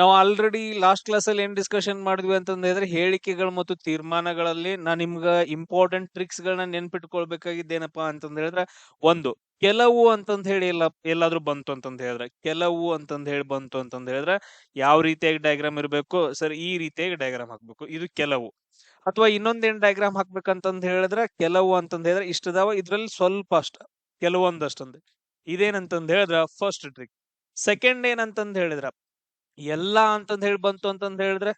ನಾವು already last class ಅಲ್ಲಿ ಏನ್ ಡಿಸ್ಕಷನ್ ಮಾಡಿದ್ವಿ ಅಂತಂದ್ರೆ ಹೇಳಿಕೆಗಳು ಮತ್ತು ತೀರ್ಮಾನಗಳಲ್ಲಿ ನಾ ನಿಮ್ಗ ಇಂಪಾರ್ಟೆಂಟ್ ಟ್ರಿಕ್ಸ್ ಗಳನ್ನ ನೆನ್ಪಿಟ್ಕೊಳ್ಬೇಕಾಗಿದ್ದೇನಪ್ಪಾ ಅಂತಂದ್ ಹೇಳಿದ್ರೆ ಒಂದು, ಕೆಲವು ಅಂತಂದ ಹೇಳಿ ಎಲ್ಲ, ಎಲ್ಲಾದ್ರೂ ಬಂತು ಅಂತಂದ ಹೇಳಿದ್ರೆ, ಕೆಲವು ಅಂತಂದ ಹೇಳಿ ಬಂತು ಅಂತಂದ ಹೇಳಿದ್ರೆ ಯಾವ ರೀತಿಯಾಗಿ ಡಯಾಗ್ರಾಮ್ ಇರಬೇಕು, ಸರ್ ಈ ರೀತಿಯಾಗಿ ಡಯಾಗ್ರಾಮ್ ಹಾಕ್ಬೇಕು, ಇದು ಕೆಲವು. ಅಥವಾ ಇನ್ನೊಂದೇನ್ ಡಯಾಗ್ರಾಮ್ ಹಾಕ್ಬೇಕಂತಂದ್ ಹೇಳಿದ್ರೆ ಕೆಲವು ಅಂತಂದ ಹೇಳಿದ್ರೆ ಇಷ್ಟದಾವ, ಇದ್ರಲ್ಲಿ ಸ್ವಲ್ಪ ಅಷ್ಟ, ಕೆಲವೊಂದಷ್ಟಂದ್. ಇದೇನಂತಂದ ಹೇಳಿದ್ರ ಫಸ್ಟ್ ಟ್ರಿಕ್ ಸೆಕೆಂಡ್ ಏನಂತಂದ್ ಹೇಳಿದ್ರ ಎಲ್ಲಾ ಅಂತಂದ್ ಹೇಳಿ ಬಂತು ಅಂತಂದ್ ಹೇಳಿದ್ರೆ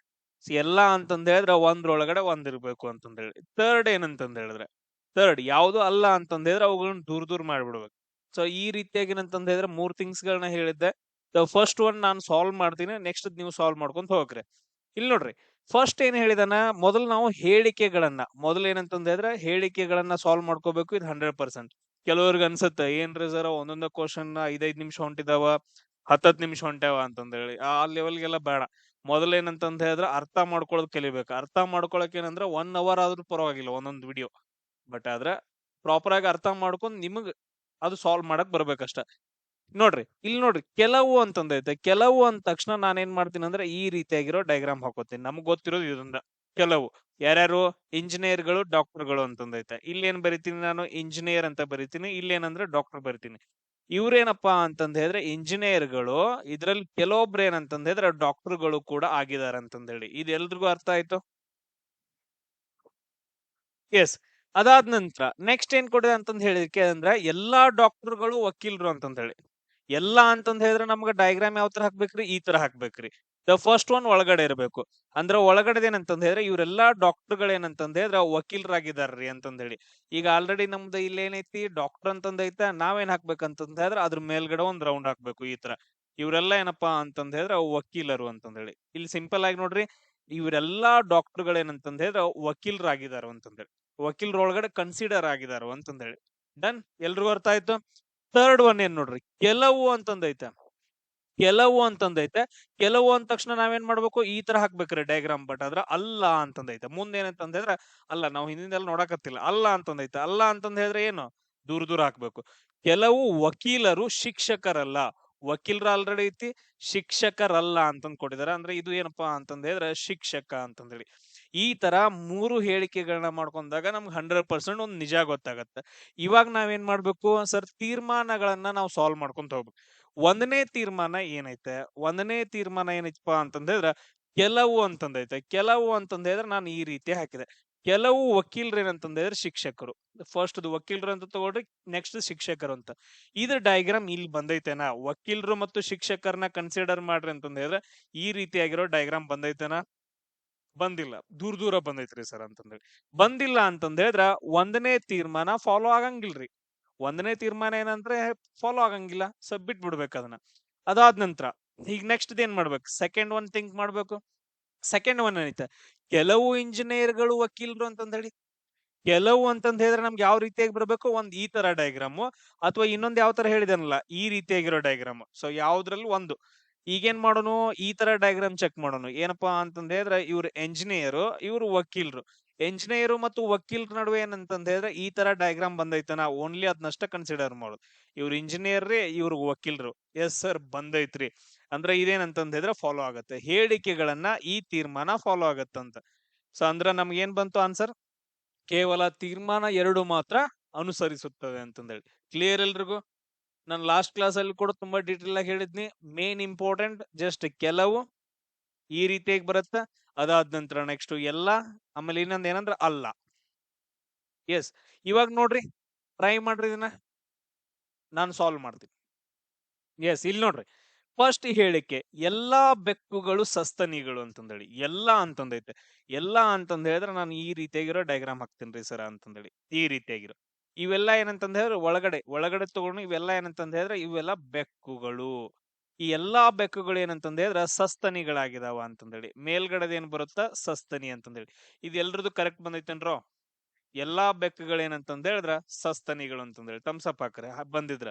ಎಲ್ಲಾ ಅಂತಂದ್ ಹೇಳಿದ್ರೆ ಒಂದ್ರೊಳಗಡೆ ಒಂದ್ ಇರ್ಬೇಕು ಅಂತಂದ್ ಹೇಳಿ. ಥರ್ಡ್ ಏನಂತಂದ್ ಹೇಳಿದ್ರೆ ಥರ್ಡ್ ಯಾವ್ದು ಅಲ್ಲ ಅಂತಂದ್ ಹೇಳಿದ್ರೆ ಅವುಗಳನ್ನ ದೂರ ದೂರ ಮಾಡ್ಬಿಡ್ಬೇಕು. ಸೊ ಈ ರೀತಿಯಾಗಿ ಏನಂತಂದ್ ಹೇಳಿದ್ರೆ ಮೂರ್ ಥಿಂಗ್ಸ್ ಗಳನ್ನ ಹೇಳಿದ್ದೆ ಫಸ್ಟ್ ಒನ್ ನಾನು ಸಾಲ್ವ್ ಮಾಡ್ತೀನಿ ನೆಕ್ಸ್ಟ್ ನೀವು ಸಾಲ್ವ್ ಮಾಡ್ಕೊಂತ ಹೋಗ್ರಿ. ಇಲ್ಲಿ ನೋಡ್ರಿ ಫಸ್ಟ್ ಏನ್ ಹೇಳಿದಾನ, ಮೊದಲು ನಾವು ಹೇಳಿಕೆಗಳನ್ನ, ಮೊದಲು ಏನಂತಂದ್ ಹೇಳಿದ್ರೆ ಹೇಳಿಕೆಗಳನ್ನ ಸಾಲ್ವ್ ಮಾಡ್ಕೋಬೇಕು ಇದು ಹಂಡ್ರೆಡ್ ಪರ್ಸೆಂಟ್ ಕೆಲವ್ರಿಗೆ ಅನ್ಸುತ್ತೆ, ಏನ್ರಿ ಸರ್ ಒಂದೊಂದ ಕ್ವಶನ್ ಐದೈದು ನಿಮಿಷ ಹೊಂಟಿದಾವ ಹತ್ತತ್ ನಿಮಿಷ ಹೊಂಟೇವ ಅಂತಂದ ಹೇಳಿ ಆ ಲೆವೆಲ್ಗೆಲ್ಲ ಬೇಡ. ಮೊದಲೇನಂತಂದ ಹೇಳಿದ್ರೆ ಅರ್ಥ ಮಾಡ್ಕೊಳ್ಳೋದ್ ಕಲಿಬೇಕು. ಅರ್ಥ ಮಾಡ್ಕೊಳಕ್ ಏನಂದ್ರೆ ಒನ್ ಅವರ್ ಆದ್ರೂ ಪರವಾಗಿಲ್ಲ ಒಂದೊಂದು ವಿಡಿಯೋ ಬಟ್ ಆದ್ರೆ ಪ್ರಾಪರ್ ಆಗಿ ಅರ್ಥ ಮಾಡ್ಕೊಂಡು ನಿಮಗ್ ಅದು ಸಾಲ್ವ್ ಮಾಡಕ್ ಬರ್ಬೇಕಷ್ಟ. ನೋಡ್ರಿ ಇಲ್ಲಿ ನೋಡ್ರಿ ಕೆಲವು ಅಂತಂದೈತೆ. ಕೆಲವು ಅಂದ ತಕ್ಷಣ ನಾನು ಏನ್ ಮಾಡ್ತೀನಿ ಅಂದ್ರೆ ಈ ರೀತಿಯಾಗಿರೋ ಡಯಾಗ್ರಾಮ್ ಹಾಕೋತೀನಿ. ನಮ್ಗೆ ಗೊತ್ತಿರೋದು ಇದರಿಂದ. ಕೆಲವು. ಯಾರ್ಯಾರು? ಇಂಜಿನಿಯರ್ಗಳು ಡಾಕ್ಟರ್ಗಳು ಅಂತಂದೈತೆ. ಇಲ್ಲಿ ಏನ್ ಬರಿತೀನಿ ನಾನು? ಇಂಜಿನಿಯರ್ ಅಂತ ಬರಿತೀನಿ. ಇಲ್ಲಿ ಏನಂದ್ರೆ ಡಾಕ್ಟರ್ ಬರಿತೀನಿ. ಇವ್ರೇನಪ್ಪಾ ಅಂತಂದ ಹೇಳಿದ್ರೆ ಇಂಜಿನಿಯರ್ಗಳು, ಇದ್ರಲ್ಲಿ ಕೆಲವೊಬ್ರು ಏನಂತಂದ ಹೇಳಿದ್ರೆ ಡಾಕ್ಟರ್ಗಳು ಕೂಡ ಆಗಿದ್ದಾರೆ ಅಂತಂದ ಹೇಳಿ. ಇದು ಎಲ್ರಿಗೂ ಅರ್ಥ ಆಯ್ತು? ಎಸ್ ಅದಾದ ನಂತರ ನೆಕ್ಸ್ಟ್ ಏನ್ ಕೊಡಿದೆ ಅಂತಂದ ಹೇಳಿದಕ್ಕೆ ಅಂದ್ರೆ ಎಲ್ಲಾ ಡಾಕ್ಟರ್ಗಳು ವಕೀಲರು ಅಂತಂದ ಹೇಳಿ. ಎಲ್ಲಾ ಅಂತಂದ ಹೇಳಿದ್ರೆ ನಮ್ಗೆ ಡಯಾಗ್ರಾಮ್ ಯಾವ ತರ ಹಾಕ್ಬೇಕ್ರಿ? ಈ ತರ ಹಾಕ್ಬೇಕ್ರಿ. ದ ಫಸ್ಟ್ ಒನ್ ಒಳಗಡೆ ಇರಬೇಕು. ಅಂದ್ರೆ ಒಳಗಡೆ ಏನಂತಂದ್ ಹೇಳಿದ್ರೆ ಇವರೆಲ್ಲಾ ಡಾಕ್ಟರ್ಗಳು ಏನಂತಂದ್ ಹೇಳಿದ್ರೆ ವಕೀಲರಾಗಿದಾರ್ರಿ ಅಂತಂದ ಹೇಳಿ. ಈಗ ಆಲ್ರೆಡಿ ನಮ್ದು ಇಲ್ಲಿ ಏನೈತಿ ಡಾಕ್ಟರ್ ಅಂತಂದೈತೆ ಐತೆ, ನಾವೇನ್ ಹಾಕ್ಬೇಕಂತಂದ್ ಹೇಳಿದ್ರೆ ಅದ್ರ ಮೇಲ್ಗಡೆ ಒಂದ್ ರೌಂಡ್ ಹಾಕ್ಬೇಕು ಈ ತರ. ಇವರೆಲ್ಲ ಏನಪ್ಪಾ ಅಂತಂದ್ ಹೇಳಿದ್ರೆ ವಕೀಲರು ಅಂತಂದ ಹೇಳಿ. ಇಲ್ಲಿ ಸಿಂಪಲ್ ಆಗಿ ನೋಡ್ರಿ, ಇವರೆಲ್ಲಾ ಡಾಕ್ಟರ್ಗಳು ಏನಂತಂದ್ ಹೇಳಿದ್ರೆ ವಕೀಲರಾಗಿದ್ದಾರೆ ಅಂತಂದ ಹೇಳಿ. ವಕೀಲರ ಒಳಗಡೆ ಕನ್ಸಿಡರ್ ಆಗಿದಾರು ಅಂತಂದ ಹೇಳಿ. ಡನ್ ಎಲ್ರಿಗೂ ಅರ್ಥ ಆಯ್ತು? ಥರ್ಡ್ ಒನ್ ಏನ್ ನೋಡ್ರಿ? ಕೆಲವು ಅಂತಂದೈತೆ ಕೆಲವು ಅಂತಂದೈತೆ, ಕೆಲವು ಅಂದ ತಕ್ಷಣ ನಾವೇನ್ ಮಾಡ್ಬೇಕು? ಈ ತರ ಹಾಕ್ಬೇಕ್ರಿ ಡಯಾಗ್ರಾಮ್ ಬಟ್ ಅದ್ರ ಅಲ್ಲ ಅಂತಂದೈತೆ. ಮುಂದೆ ಏನಂತಂದ್ ಹೇಳಿದ್ರೆ, ಅಲ್ಲ ನಾವು ಹಿಂದಿಂದೆಲ್ಲ ನೋಡಕತ್ತಿಲ್ಲ. ಅಲ್ಲ ಅಂತಂದೈತೆ. ಅಲ್ಲ ಅಂತಂದ ಹೇಳಿದ್ರೆ ಏನು? ದೂರ ದೂರ ಹಾಕ್ಬೇಕು. ಕೆಲವು ವಕೀಲರು ಶಿಕ್ಷಕರಲ್ಲ. ವಕೀಲರ ಆಲ್ರೆಡಿ ಐತಿ, ಶಿಕ್ಷಕರಲ್ಲ ಅಂತಂದ್ ಕೊಟ್ಟಿದಾರೆ. ಅಂದ್ರೆ ಇದು ಏನಪ್ಪಾ ಅಂತಂದ ಹೇಳಿದ್ರೆ, ಶಿಕ್ಷಕ ಅಂತಂದೇಳಿ ಈ ತರ ಮೂರು ಹೇಳಿಕೆಗಳನ್ನ ಮಾಡ್ಕೊಂಡಾಗ ನಮ್ಗೆ ಹಂಡ್ರೆಡ್ ಪರ್ಸೆಂಟ್ ಒಂದು ನಿಜ ಗೊತ್ತಾಗತ್ತೆ. ಇವಾಗ ನಾವೇನ್ ಮಾಡ್ಬೇಕು? ಸರ್, ತೀರ್ಮಾನಗಳನ್ನ ನಾವು ಸಾಲ್ವ್ ಮಾಡ್ಕೊಂತ ಹೋಗ್ಬೇಕು. ಒಂದನೇ ತೀರ್ಮಾನ ಏನೈತೆ? ಒಂದನೇ ತೀರ್ಮಾನ ಏನೈತಪ್ಪ ಅಂತಂದ್ರೆ ಕೆಲವು ಅಂತಂದೈತೆ ಕೆಲವು ಅಂತಂದ್ರೆ ನಾನು ಈ ರೀತಿ ಹಾಕಿದೆ. ಕೆಲವು ವಕೀಲರು ಏನಂತಂದ್ರೆ ಶಿಕ್ಷಕರು. ಫಸ್ಟ್ ವಕೀಲರು ಅಂತ ತಗೊಳ್ರಿ ನೆಕ್ಸ್ಟ್ ಶಿಕ್ಷಕರು ಅಂತ. ಇದ್ರ ಡಯಾಗ್ರಾಮ್ ಇಲ್ಲಿ ಬಂದೈತೆನಾ? ವಕೀಲರು ಮತ್ತು ಶಿಕ್ಷಕರನ್ನ ಕನ್ಸಿಡರ್ ಮಾಡ್ರಿ ಅಂತಂದ್ರೆ ಈ ರೀತಿಯಾಗಿರೋ ಡಯಾಗ್ರಾಮ್ ಬಂದೈತೆನಾ? ಬಂದಿಲ್ಲ. ದೂರ ದೂರ ಬಂದೈತ್ರಿ ಸರ್ ಅಂತಂದೇಳಿ ಬಂದಿಲ್ಲ ಅಂತಂದ್ರೆ ಒಂದನೇ ತೀರ್ಮಾನ ಫಾಲೋ ಆಗಂಗಿಲ್ರಿ. ಒಂದನೇ ತೀರ್ಮಾನ ಏನಂದ್ರೆ ಫಾಲೋ ಆಗಂಗಿಲ್ಲ ಸೊ ಬಿಟ್ ಬಿಡ್ಬೇಕು ಅದನ್ನ. ಅದಾದ ನಂತರ ಈಗ ನೆಕ್ಸ್ಟ್ ಏನ್ ಮಾಡ್ಬೇಕು? ಸೆಕೆಂಡ್ ಒನ್ ಥಿಂಕ್ ಮಾಡ್ಬೇಕು? ಸೆಕೆಂಡ್ ಒನ್ ಏನೈತೆ ಕೆಲವು ಇಂಜಿನಿಯರ್ಗಳು ವಕೀಲರು ಅಂತಂದ ಹೇಳಿ, ಕೆಲವು ಅಂತಂದ ಹೇಳಿದ್ರೆ ನಮ್ಗೆ ಯಾವ ರೀತಿಯಾಗಿ ಬರ್ಬೇಕು? ಒಂದ್ ಈ ತರ ಡಯಾಗ್ರಾಮ್ ಅಥವಾ ಇನ್ನೊಂದ್ ಯಾವ ತರ ಹೇಳಿದನಲ್ಲ, ಈ ರೀತಿಯಾಗಿರೋ ಡಯಾಗ್ರಾಮ್ ಸೊ ಯಾವ್ದ್ರಲ್ಲಿ ಒಂದು. ಈಗೇನ್ ಮಾಡೋನು? ಈ ತರ ಡಯಾಗ್ರಾಮ್ ಚೆಕ್ ಮಾಡೋನು. ಏನಪ್ಪಾ ಅಂತಂದ ಹೇಳಿದ್ರೆ ಇವ್ರು ಎಂಜಿನಿಯರ್ ಇವ್ರು ವಕೀಲರು. ಎಂಜಿನಿಯರ್ ಮತ್ತು ವಕೀಲರ ನಡುವೆ ಏನಂತಂದ ಹೇಳಿದ್ರೆ ಈ ತರ ಡಯಾಗ್ರಾಮ್ ಬಂದೈತೆ. ನಾ ಓನ್ಲಿ ಅದನ್ನಷ್ಟ ಕನ್ಸಿಡರ್ ಮಾಡೋದು. ಇವ್ರು ಇಂಜಿನಿಯರ್ ರೀ, ಇವ್ರು ವಕೀಲರು. ಎಸ್ ಸರ್ ಬಂದೈತ್ರಿ. ಅಂದ್ರೆ ಇದೇನಂತಂದ ಹೇಳಿದ್ರೆ ಫಾಲೋ ಆಗತ್ತೆ. ಹೇಳಿಕೆಗಳನ್ನ ಈ ತೀರ್ಮಾನ ಫಾಲೋ ಆಗತ್ತಂತ ಸೊ ಅಂದ್ರೆ ನಮ್ಗೆ ಏನ್ ಬಂತು ಆನ್ಸರ್ ಕೇವಲ ತೀರ್ಮಾನ ಎರಡು ಮಾತ್ರ ಅನುಸರಿಸುತ್ತದೆ ಅಂತಂದೇಳಿ ಕ್ಲಿಯರ್ ಎಲ್ರಿಗೂ? ನಾನು ಲಾಸ್ಟ್ ಕ್ಲಾಸ್ ಅಲ್ಲಿ ಕೂಡ ತುಂಬಾ ಡೀಟೇಲ್ ಆಗಿ ಹೇಳಿದ್ನಿ. ಮೇನ್ ಇಂಪಾರ್ಟೆಂಟ್ ಜಸ್ಟ್ ಕೆಲವು ಈ ರೀತಿಯಾಗಿ ಬರುತ್ತೆ. ಅದಾದ ನಂತರ ನೆಕ್ಸ್ಟ್ ಎಲ್ಲ, ಆಮೇಲೆ ಇನ್ನೊಂದ್ ಏನಂದ್ರೆ ಅಲ್ಲ. ಎಸ್ ಇವಾಗ ನೋಡ್ರಿ ಟ್ರೈ ಮಾಡ್ರಿ ಇದನ್ನ. ನಾನು ಸಾಲ್ವ್ ಮಾಡ್ತೀನಿ. ಎಸ್ ಇಲ್ಲಿ ನೋಡ್ರಿ. ಫಸ್ಟ್ ಹೇಳಿಕೆ ಎಲ್ಲಾ ಬೆಕ್ಕುಗಳು ಸಸ್ತನಿಗಳು ಅಂತಂದೇಳಿ. ಎಲ್ಲಾ ಅಂತಂದೈತೆ. ಎಲ್ಲಾ ಅಂತಂದ ಹೇಳಿದ್ರೆ ನಾನು ಈ ರೀತಿಯಾಗಿರೋ ಡಯಾಗ್ರಾಮ್ ಹಾಕ್ತೀನಿ ರೀ ಸರ್ ಅಂತಂದೇಳಿ. ಈ ರೀತಿಯಾಗಿರೋ. ಇವೆಲ್ಲ ಏನಂತಂದ ಹೇಳಿದ್ರೆ ಒಳಗಡೆ ಒಳಗಡೆ ತಗೊಂಡು ಇವೆಲ್ಲ ಏನಂತಂದ ಹೇಳಿದ್ರೆ ಇವೆಲ್ಲ ಬೆಕ್ಕುಗಳು. ಈ ಎಲ್ಲಾ ಬೆಕ್ಕುಗಳು ಏನಂತಂದ್ರೆ ಅದ್ರ ಸಸ್ತನಿಗಳಾಗಿದಾವ ಅಂತಂದೇಳಿ. ಮೇಲ್ಗಡೆದ ಏನ್ ಬರುತ್ತಾ? ಸಸ್ತನಿ ಅಂತಂದೇಳಿ. ಇದು ಎಲ್ರದ್ದು ಕರೆಕ್ಟ್ ಬಂದೈತೇನ್ರೋ? ಎಲ್ಲಾ ಬೆಕ್ಕುಗಳು ಏನಂತಂದ್ ಹೇಳಿದ್ರ ಸಸ್ತನಿಗಳು ಅಂತಂದೇಳಿ. ತಮ್ಸಪ್ ಹಾಕ್ರೆ. ಬಂದಿದ್ರ.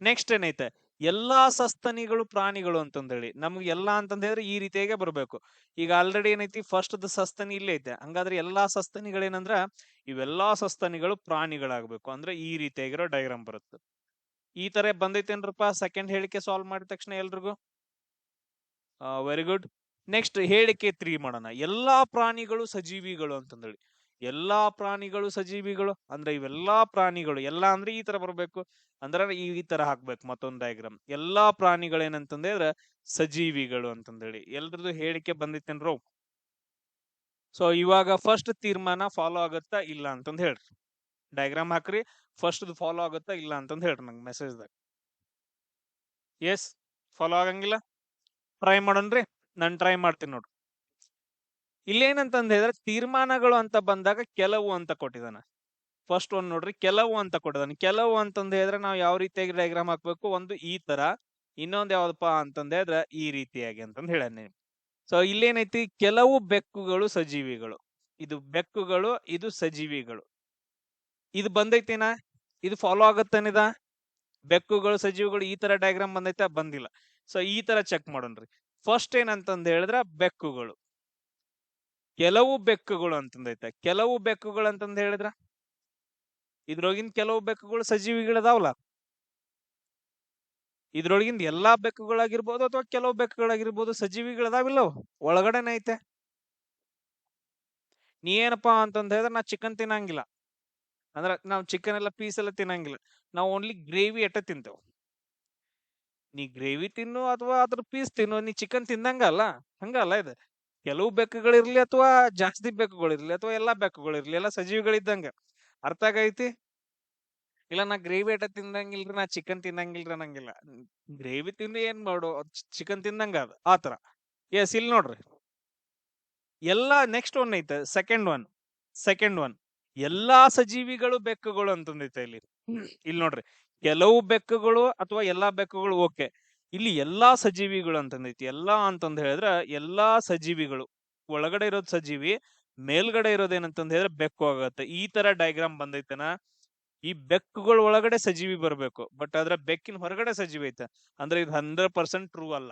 ನೆಕ್ಸ್ಟ್ ಏನೈತೆ? ಎಲ್ಲಾ ಸಸ್ತನಿಗಳು ಪ್ರಾಣಿಗಳು ಅಂತಂದೇಳಿ. ನಮ್ಗೆ ಎಲ್ಲಾ ಅಂತಂದ್ರೆ ಈ ರೀತಿಯಾಗೆ ಬರ್ಬೇಕು. ಈಗ ಆಲ್ರೆಡಿ ಏನೈತಿ? ಫಸ್ಟ್ ಸಸ್ತನಿ ಇಲ್ಲೇ ಐತೆ. ಹಂಗಾದ್ರೆ ಎಲ್ಲಾ ಸಸ್ತನಿಗಳೇನಂದ್ರ ಇವೆಲ್ಲಾ ಸಸ್ತನಿಗಳು ಪ್ರಾಣಿಗಳಾಗ್ಬೇಕು. ಅಂದ್ರೆ ಈ ರೀತಿಯಾಗಿರೋ ಡೈಗ್ರಾಮ್ ಬರುತ್ತೆ. ಈ ತರ ಬಂದೈತೇನ್ರಪ್ಪ? ಸೆಕೆಂಡ್ ಹೇಳಿಕೆ ಸಾಲ್ವ್ ಮಾಡಿದ ತಕ್ಷಣ ಎಲ್ರಿಗೂ? ವೆರಿ ಗುಡ್ ನೆಕ್ಸ್ಟ್ ಹೇಳಿಕೆ ತ್ರೀ ಮಾಡೋಣ. ಎಲ್ಲಾ ಪ್ರಾಣಿಗಳು ಸಜೀವಿಗಳು ಅಂತಂದೇಳಿ ಎಲ್ಲಾ ಪ್ರಾಣಿಗಳು ಸಜೀವಿಗಳು ಅಂದ್ರೆ ಇವೆಲ್ಲಾ ಪ್ರಾಣಿಗಳು, ಎಲ್ಲಾ ಅಂದ್ರೆ ಈ ತರ ಬರ್ಬೇಕು. ಅಂದ್ರೆ ಈ ತರ ಹಾಕ್ಬೇಕು ಮತ್ತೊಂದು ಡಯಾಗ್ರಾಮ್ ಎಲ್ಲಾ ಪ್ರಾಣಿಗಳು ಏನಂತಂದ್ರೆ ಸಜೀವಿಗಳು ಅಂತಂದೇಳಿ ಎಲ್ರದ್ದು ಹೇಳಿಕೆ ಬಂದಿತ್ತೇನ್ರೋ ಸೊ ಇವಾಗ ಫಸ್ಟ್ ತೀರ್ಮಾನ ಫಾಲೋ ಆಗತ್ತಾ ಇಲ್ಲ ಅಂತಂದ್ ಹೇಳ್ರಿ. ಡಯಾಗ್ರಾಮ್ ಹಾಕ್ರಿ ಫಸ್ಟ್ ಫಾಲೋ ಆಗುತ್ತಾ ಇಲ್ಲ ಅಂತಂದು ಹೇಳ್ರಿ ನಂಗೆ ಮೆಸೇಜ್ದಾಗ ಎಸ್ ಫಾಲೋ ಆಗಂಗಿಲ್ಲ? ಟ್ರೈ ಮಾಡೋಣ್ರಿ ನಾನು ಟ್ರೈ ಮಾಡ್ತೀನಿ ನೋಡ್ರಿ ಇಲ್ಲೇನಂತಂದು ಹೇಳಿದ್ರೆ ತೀರ್ಮಾನಗಳು ಅಂತ ಬಂದಾಗ ಕೆಲವು ಅಂತ ಕೊಟ್ಟಿದ್ದಾನೆ. ಫಸ್ಟ್ ಒಂದು ನೋಡ್ರಿ, ಕೆಲವು ಅಂತ ಕೊಟ್ಟಿದ್ದಾನೆ. ಕೆಲವು ಅಂತಂದು ಹೇಳಿದ್ರೆ ನಾವು ಯಾವ ರೀತಿಯಾಗಿ ಡಯಾಗ್ರಾಮ್ ಹಾಕ್ಬೇಕು? ಒಂದು ಈ ತರ, ಇನ್ನೊಂದು ಯಾವ್ದಪ್ಪ ಅಂತಂದ ಹೇಳಿದ್ರೆ ಈ ರೀತಿಯಾಗಿ ಅಂತಂದು ಹೇಳನೆ ಸೊ ಇಲ್ಲೇನೈತಿ? ಕೆಲವು ಬೆಕ್ಕುಗಳು ಸಜೀವಿಗಳು. ಇದು ಬೆಕ್ಕುಗಳು, ಇದು ಸಜೀವಿಗಳು. ಇದು ಬಂದೈತೇನ? ಇದು ಫಾಲೋ ಆಗತ್ತೇನಿದ? ಬೆಕ್ಕುಗಳು, ಸಜೀವಗಳು ಈ ತರ ಡಯಾಗ್ರಾಮ್ ಬಂದೈತಾ ಬಂದಿಲ್ಲ. ಸೊ ಈ ತರ ಚೆಕ್ ಮಾಡೋಣ್ರಿ. ಫಸ್ಟ್ ಏನಂತಂದ ಹೇಳಿದ್ರ ಬೆಕ್ಕುಗಳು. ಕೆಲವು ಬೆಕ್ಕುಗಳು ಅಂತಂದೈತೆ. ಕೆಲವು ಬೆಕ್ಕುಗಳು ಅಂತಂದ ಹೇಳಿದ್ರ? ಇದ್ರೊಳಗಿನ ಕೆಲವು ಬೆಕ್ಕುಗಳು ಸಜೀವಿಗಳದಾವಲ್ಲ ಇದ್ರೊಳಗಿಂದ ಎಲ್ಲಾ ಬೆಕ್ಕುಗಳಾಗಿರ್ಬೋದು ಅಥವಾ ಕೆಲವು ಬೆಕ್ಕುಗಳಾಗಿರ್ಬೋದು ಸಜೀವಿಗಳದಾವಿಲ್ಲ ಒಳಗಡೆನೆ ಐತೆ ನೀ ಏನಪ್ಪಾ ಅಂತಂದ ಹೇಳಿದ್ರೆ ನಾ ಚಿಕನ್ ತಿನ್ನಂಗಿಲ್ಲ. ಅಂದ್ರ ನಾವು ಚಿಕನ್ ಎಲ್ಲ ಪೀಸ್ ಎಲ್ಲ ತಿನ್ನಂಗಿಲ್ಲ. ನಾವು ಓನ್ಲಿ ಗ್ರೇವಿ ಅಟ್ಟ ತಿಂತೇವ್. ನೀ ಗ್ರೇವಿ ತಿನ್ನು ಅಥವಾ ಅದ್ರ ಪೀಸ್ ತಿನ್ನು, ನೀ ಚಿಕನ್ ತಿಂದಂಗಲ್ಲ ಹಂಗಲ್ಲ ಇದು. ಕೆಲವು ಬೆಕ್ಕುಗಳಿರ್ಲಿ ಅಥವಾ ಜಾಸ್ತಿ ಬೆಕ್ಕುಗಳಿರ್ಲಿ ಅಥವಾ ಎಲ್ಲಾ ಬೆಕ್ಕುಗಳಿರ್ಲಿ ಎಲ್ಲ ಸಜೀವಿಗಳಿದ್ದಂಗ. ಅರ್ಥ ಆಗೈತಿ? ಇಲ್ಲ ನಾ ಗ್ರೇವಿ ಅಟ ತಿಂದಂಗಿಲ್ರಿ, ನಾ ಚಿಕನ್ ತಿನ್ನಂಗಿಲ್ರಿ ಅನ್ನಂಗಿಲ್ಲ. ಗ್ರೇವಿ ತಿಂದು ಏನ್ ಮಾಡು ಚಿಕನ್ ತಿಂದಂಗ ಅದು ಆತರ ಎಸ್ ಇಲ್ಲಿ ನೋಡ್ರಿ. ಎಲ್ಲಾ ನೆಕ್ಸ್ಟ್ ಒನ್ ಐತೆ ಸೆಕೆಂಡ್ ಒನ್ ಸೆಕೆಂಡ್ ಒನ್ ಎಲ್ಲಾ ಸಜೀವಿಗಳು ಬೆಕ್ಕುಗಳು ಅಂತಂದೈತೆ ಇಲ್ಲಿ. ಇಲ್ಲಿ ನೋಡ್ರಿ ಕೆಲವು ಬೆಕ್ಕುಗಳು ಅಥವಾ ಎಲ್ಲಾ ಬೆಕ್ಕುಗಳು ಓಕೆ. ಇಲ್ಲಿ ಎಲ್ಲಾ ಸಜೀವಿಗಳು ಅಂತಂದೈತಿ ಎಲ್ಲಾ ಅಂತಂದ್ ಹೇಳಿದ್ರ ಎಲ್ಲಾ ಸಜೀವಿಗಳು. ಒಳಗಡೆ ಇರೋದ್ ಸಜೀವಿ ಮೇಲ್ಗಡೆ ಇರೋದೇನಂತಂದ್ ಹೇಳಿದ್ರೆ ಬೆಕ್ಕು ಆಗತ್ತೆ. ಈ ತರ ಡಯಾಗ್ರಾಮ್ ಬಂದೈತೆನ? ಈ ಬೆಕ್ಕುಗಳ ಒಳಗಡೆ ಸಜೀವಿ ಬರ್ಬೇಕು. ಬಟ್ ಅದ್ರ ಬೆಕ್ಕಿನ ಹೊರಗಡೆ ಸಜೀವಿ ಐತೆ. ಅಂದ್ರೆ ಇದು ಹಂಡ್ರೆಡ್ ಪರ್ಸೆಂಟ್ ಟ್ರೂ ಅಲ್ಲ.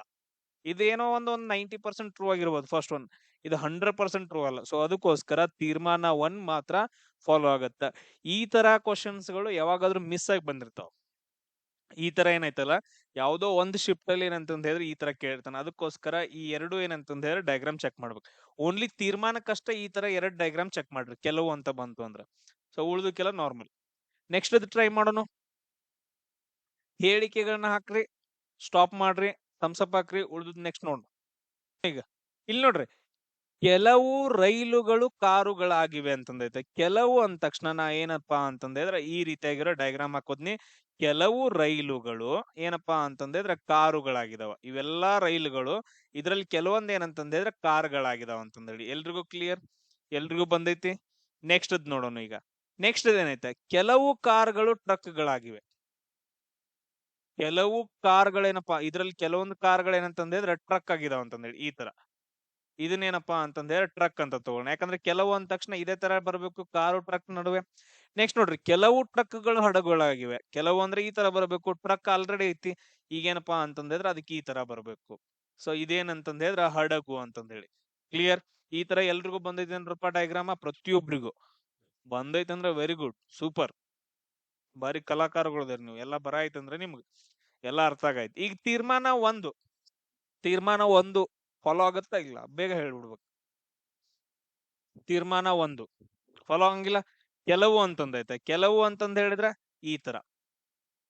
ಇದೇನೋ ಒಂದು ಒಂದ್ ನೈಂಟಿ ಪರ್ಸೆಂಟ್ ಟ್ರೂ ಆಗಿರ್ಬೋದು ಫಸ್ಟ್ ಒನ್ ಇದು ಹಂಡ್ರೆಡ್ ಪರ್ಸೆಂಟ್ ಟ್ರೂ ಅಲ್ಲ. ಸೊ ಅದಕ್ಕೋಸ್ಕರ ತೀರ್ಮಾನ ಒನ್ ಮಾತ್ರ ಫಾಲೋ ಆಗತ್ತ. ಈ ತರ ಕ್ವಶನ್ಸ್ಗಳು ಯಾವಾಗಾದ್ರೂ ಮಿಸ್ ಆಗಿ ಬಂದಿರ್ತಾವ. ಈ ತರ ಏನಾಯ್ತಲ್ಲ, ಯಾವ್ದೋ ಒಂದು ಶಿಫ್ಟ್ ಅಲ್ಲಿ ಏನಂತಂದ್ ಹೇಳಿದ್ರೆ ಈ ತರ ಕೇಳ್ತಾನೆ. ಅದಕ್ಕೋಸ್ಕರ ಈ ಎರಡು ಏನಂತಂದ್ ಹೇಳಿದ್ರೆ ಡಯಾಗ್ರಾಮ್ ಚೆಕ್ ಮಾಡ್ಬೇಕು. ಓನ್ಲಿ ತೀರ್ಮಾನಕ್ಕಷ್ಟೇ ಈ ತರ ಎರಡು ಡಯಾಗ್ರಾಮ್ ಚೆಕ್ ಮಾಡ್ರಿ, ಕೆಲವು ಅಂತ ಬಂತು ಅಂದ್ರೆ. ಸೊ ಉಳಿದಕ್ಕೆಲ್ಲ ನಾರ್ಮಲ್ ನೆಕ್ಸ್ಟ್ ಅದು ಟ್ರೈ ಮಾಡೋಣ ಹೇಳಿಕೆಗಳನ್ನ ಹಾಕ್ರಿ ಸ್ಟಾಪ್ ಮಾಡ್ರಿ ಥಮ್ಸಪ್ ಹಾಕ್ರಿ ಉಳಿದ್ ನೆಕ್ಸ್ಟ್ ನೋಡ್ ಈಗ ಇಲ್ಲಿ ನೋಡ್ರಿ. ಕೆಲವು ರೈಲುಗಳು ಕಾರುಗಳಾಗಿವೆ ಅಂತಂದೈತೆ. ಕೆಲವು ಅಂದ ತಕ್ಷಣ ನಾ ಏನಪ್ಪಾ ಅಂತಂದ್ರೆ ಈ ರೀತಿಯಾಗಿರೋ ಡಯಾಗ್ರಾಮ್ ಹಾಕೋದ್ನಿ. ಕೆಲವು ರೈಲುಗಳು ಏನಪ್ಪಾ ಅಂತಂದಿದ್ರೆ ಕಾರುಗಳಾಗಿದಾವ. ಇವೆಲ್ಲಾ ರೈಲುಗಳು ಇದ್ರಲ್ಲಿ ಕೆಲವೊಂದ್ ಏನಂತಂದಿದ್ರೆ ಕಾರ್ಗಳಾಗಿದಾವ ಅಂತಂದೇಳಿ ಎಲ್ರಿಗೂ ಕ್ಲಿಯರ್ ಎಲ್ರಿಗೂ ಬಂದೈತಿ? ನೆಕ್ಸ್ಟ್ ನೋಡೋಣ ಈಗ. ನೆಕ್ಸ್ಟ್ ಏನೈತೆ? ಕೆಲವು ಕಾರ್ಗಳು ಟ್ರಕ್ಗಳಾಗಿವೆ. ಕೆಲವು ಕಾರ್ಗಳೇನಪ್ಪಾ, ಇದ್ರಲ್ಲಿ ಕೆಲವೊಂದು ಕಾರ್ಗಳೇನಂತಂದ್ರೆ ಟ್ರಕ್ ಆಗಿದಾವ ಅಂತಂದೇಳಿ ಈ ತರ. ಇದನ್ನೇನಪ್ಪಾ ಅಂತಂದ್ರೆ ಟ್ರಕ್ ಅಂತ ತಗೊಳ್ಳೋಣ ಯಾಕಂದ್ರೆ ಕೆಲವು ಅಂದ ತಕ್ಷಣ ಇದೇ ತರ ಬರಬೇಕು, ಕಾರು, ಟ್ರಕ್ ನಡುವೆ. ನೆಕ್ಸ್ಟ್ ನೋಡ್ರಿ, ಕೆಲವು ಟ್ರಕ್ಗಳು ಹಡಗುಗಳಾಗಿವೆ. ಕೆಲವು ಅಂದ್ರೆ ಈ ತರ ಬರಬೇಕು, ಟ್ರಕ್ ಆಲ್ರೆಡಿ ಐತಿ. ಈಗೇನಪ್ಪಾ ಅಂತಂದ್ರೆ ಅದಕ್ಕೆ ಈ ತರ ಬರಬೇಕು. ಸೊ ಇದೇನಂತಂದ ಹೇಳಿದ್ರೆ ಹಡಗು ಅಂತಂದೇಳಿ ಕ್ಲಿಯರ್ ಈ ತರ ಎಲ್ರಿಗೂ ಬಂದೈತೇನ್ರಪ್ಪ ಡಯಾಗ್ರಾಮ ಪ್ರತಿಯೊಬ್ಬರಿಗೂ ಬಂದೈತಂದ್ರೆ ವೆರಿ ಗುಡ್ ಸೂಪರ್ ಬಾರಿ ಕಲಾಕಾರಗಳದಾರ ನೀವು. ಎಲ್ಲ ಬರ ಆಯ್ತಂದ್ರೆ ನಿಮ್ಗೆ ಎಲ್ಲ ಅರ್ಥ ಆಗೈತಿ. ಈಗ ತೀರ್ಮಾನ ಒಂದು. ತೀರ್ಮಾನ ಒಂದು. ಫಾಲೋ ಆಗತ್ತಾ ಇಲ್ಲ? ಬೇಗ ಹೇಳ್ಬಿಡ್ಬೇಕು. ತೀರ್ಮಾನ ಒಂದು. ಫಾಲೋ ಆಗಂಗಿಲ್ಲ? ಕೆಲವು ಅಂತಂದೈತೆ ಕೆಲವು ಅಂತಂದ ಹೇಳಿದ್ರೆ ಈ ತರ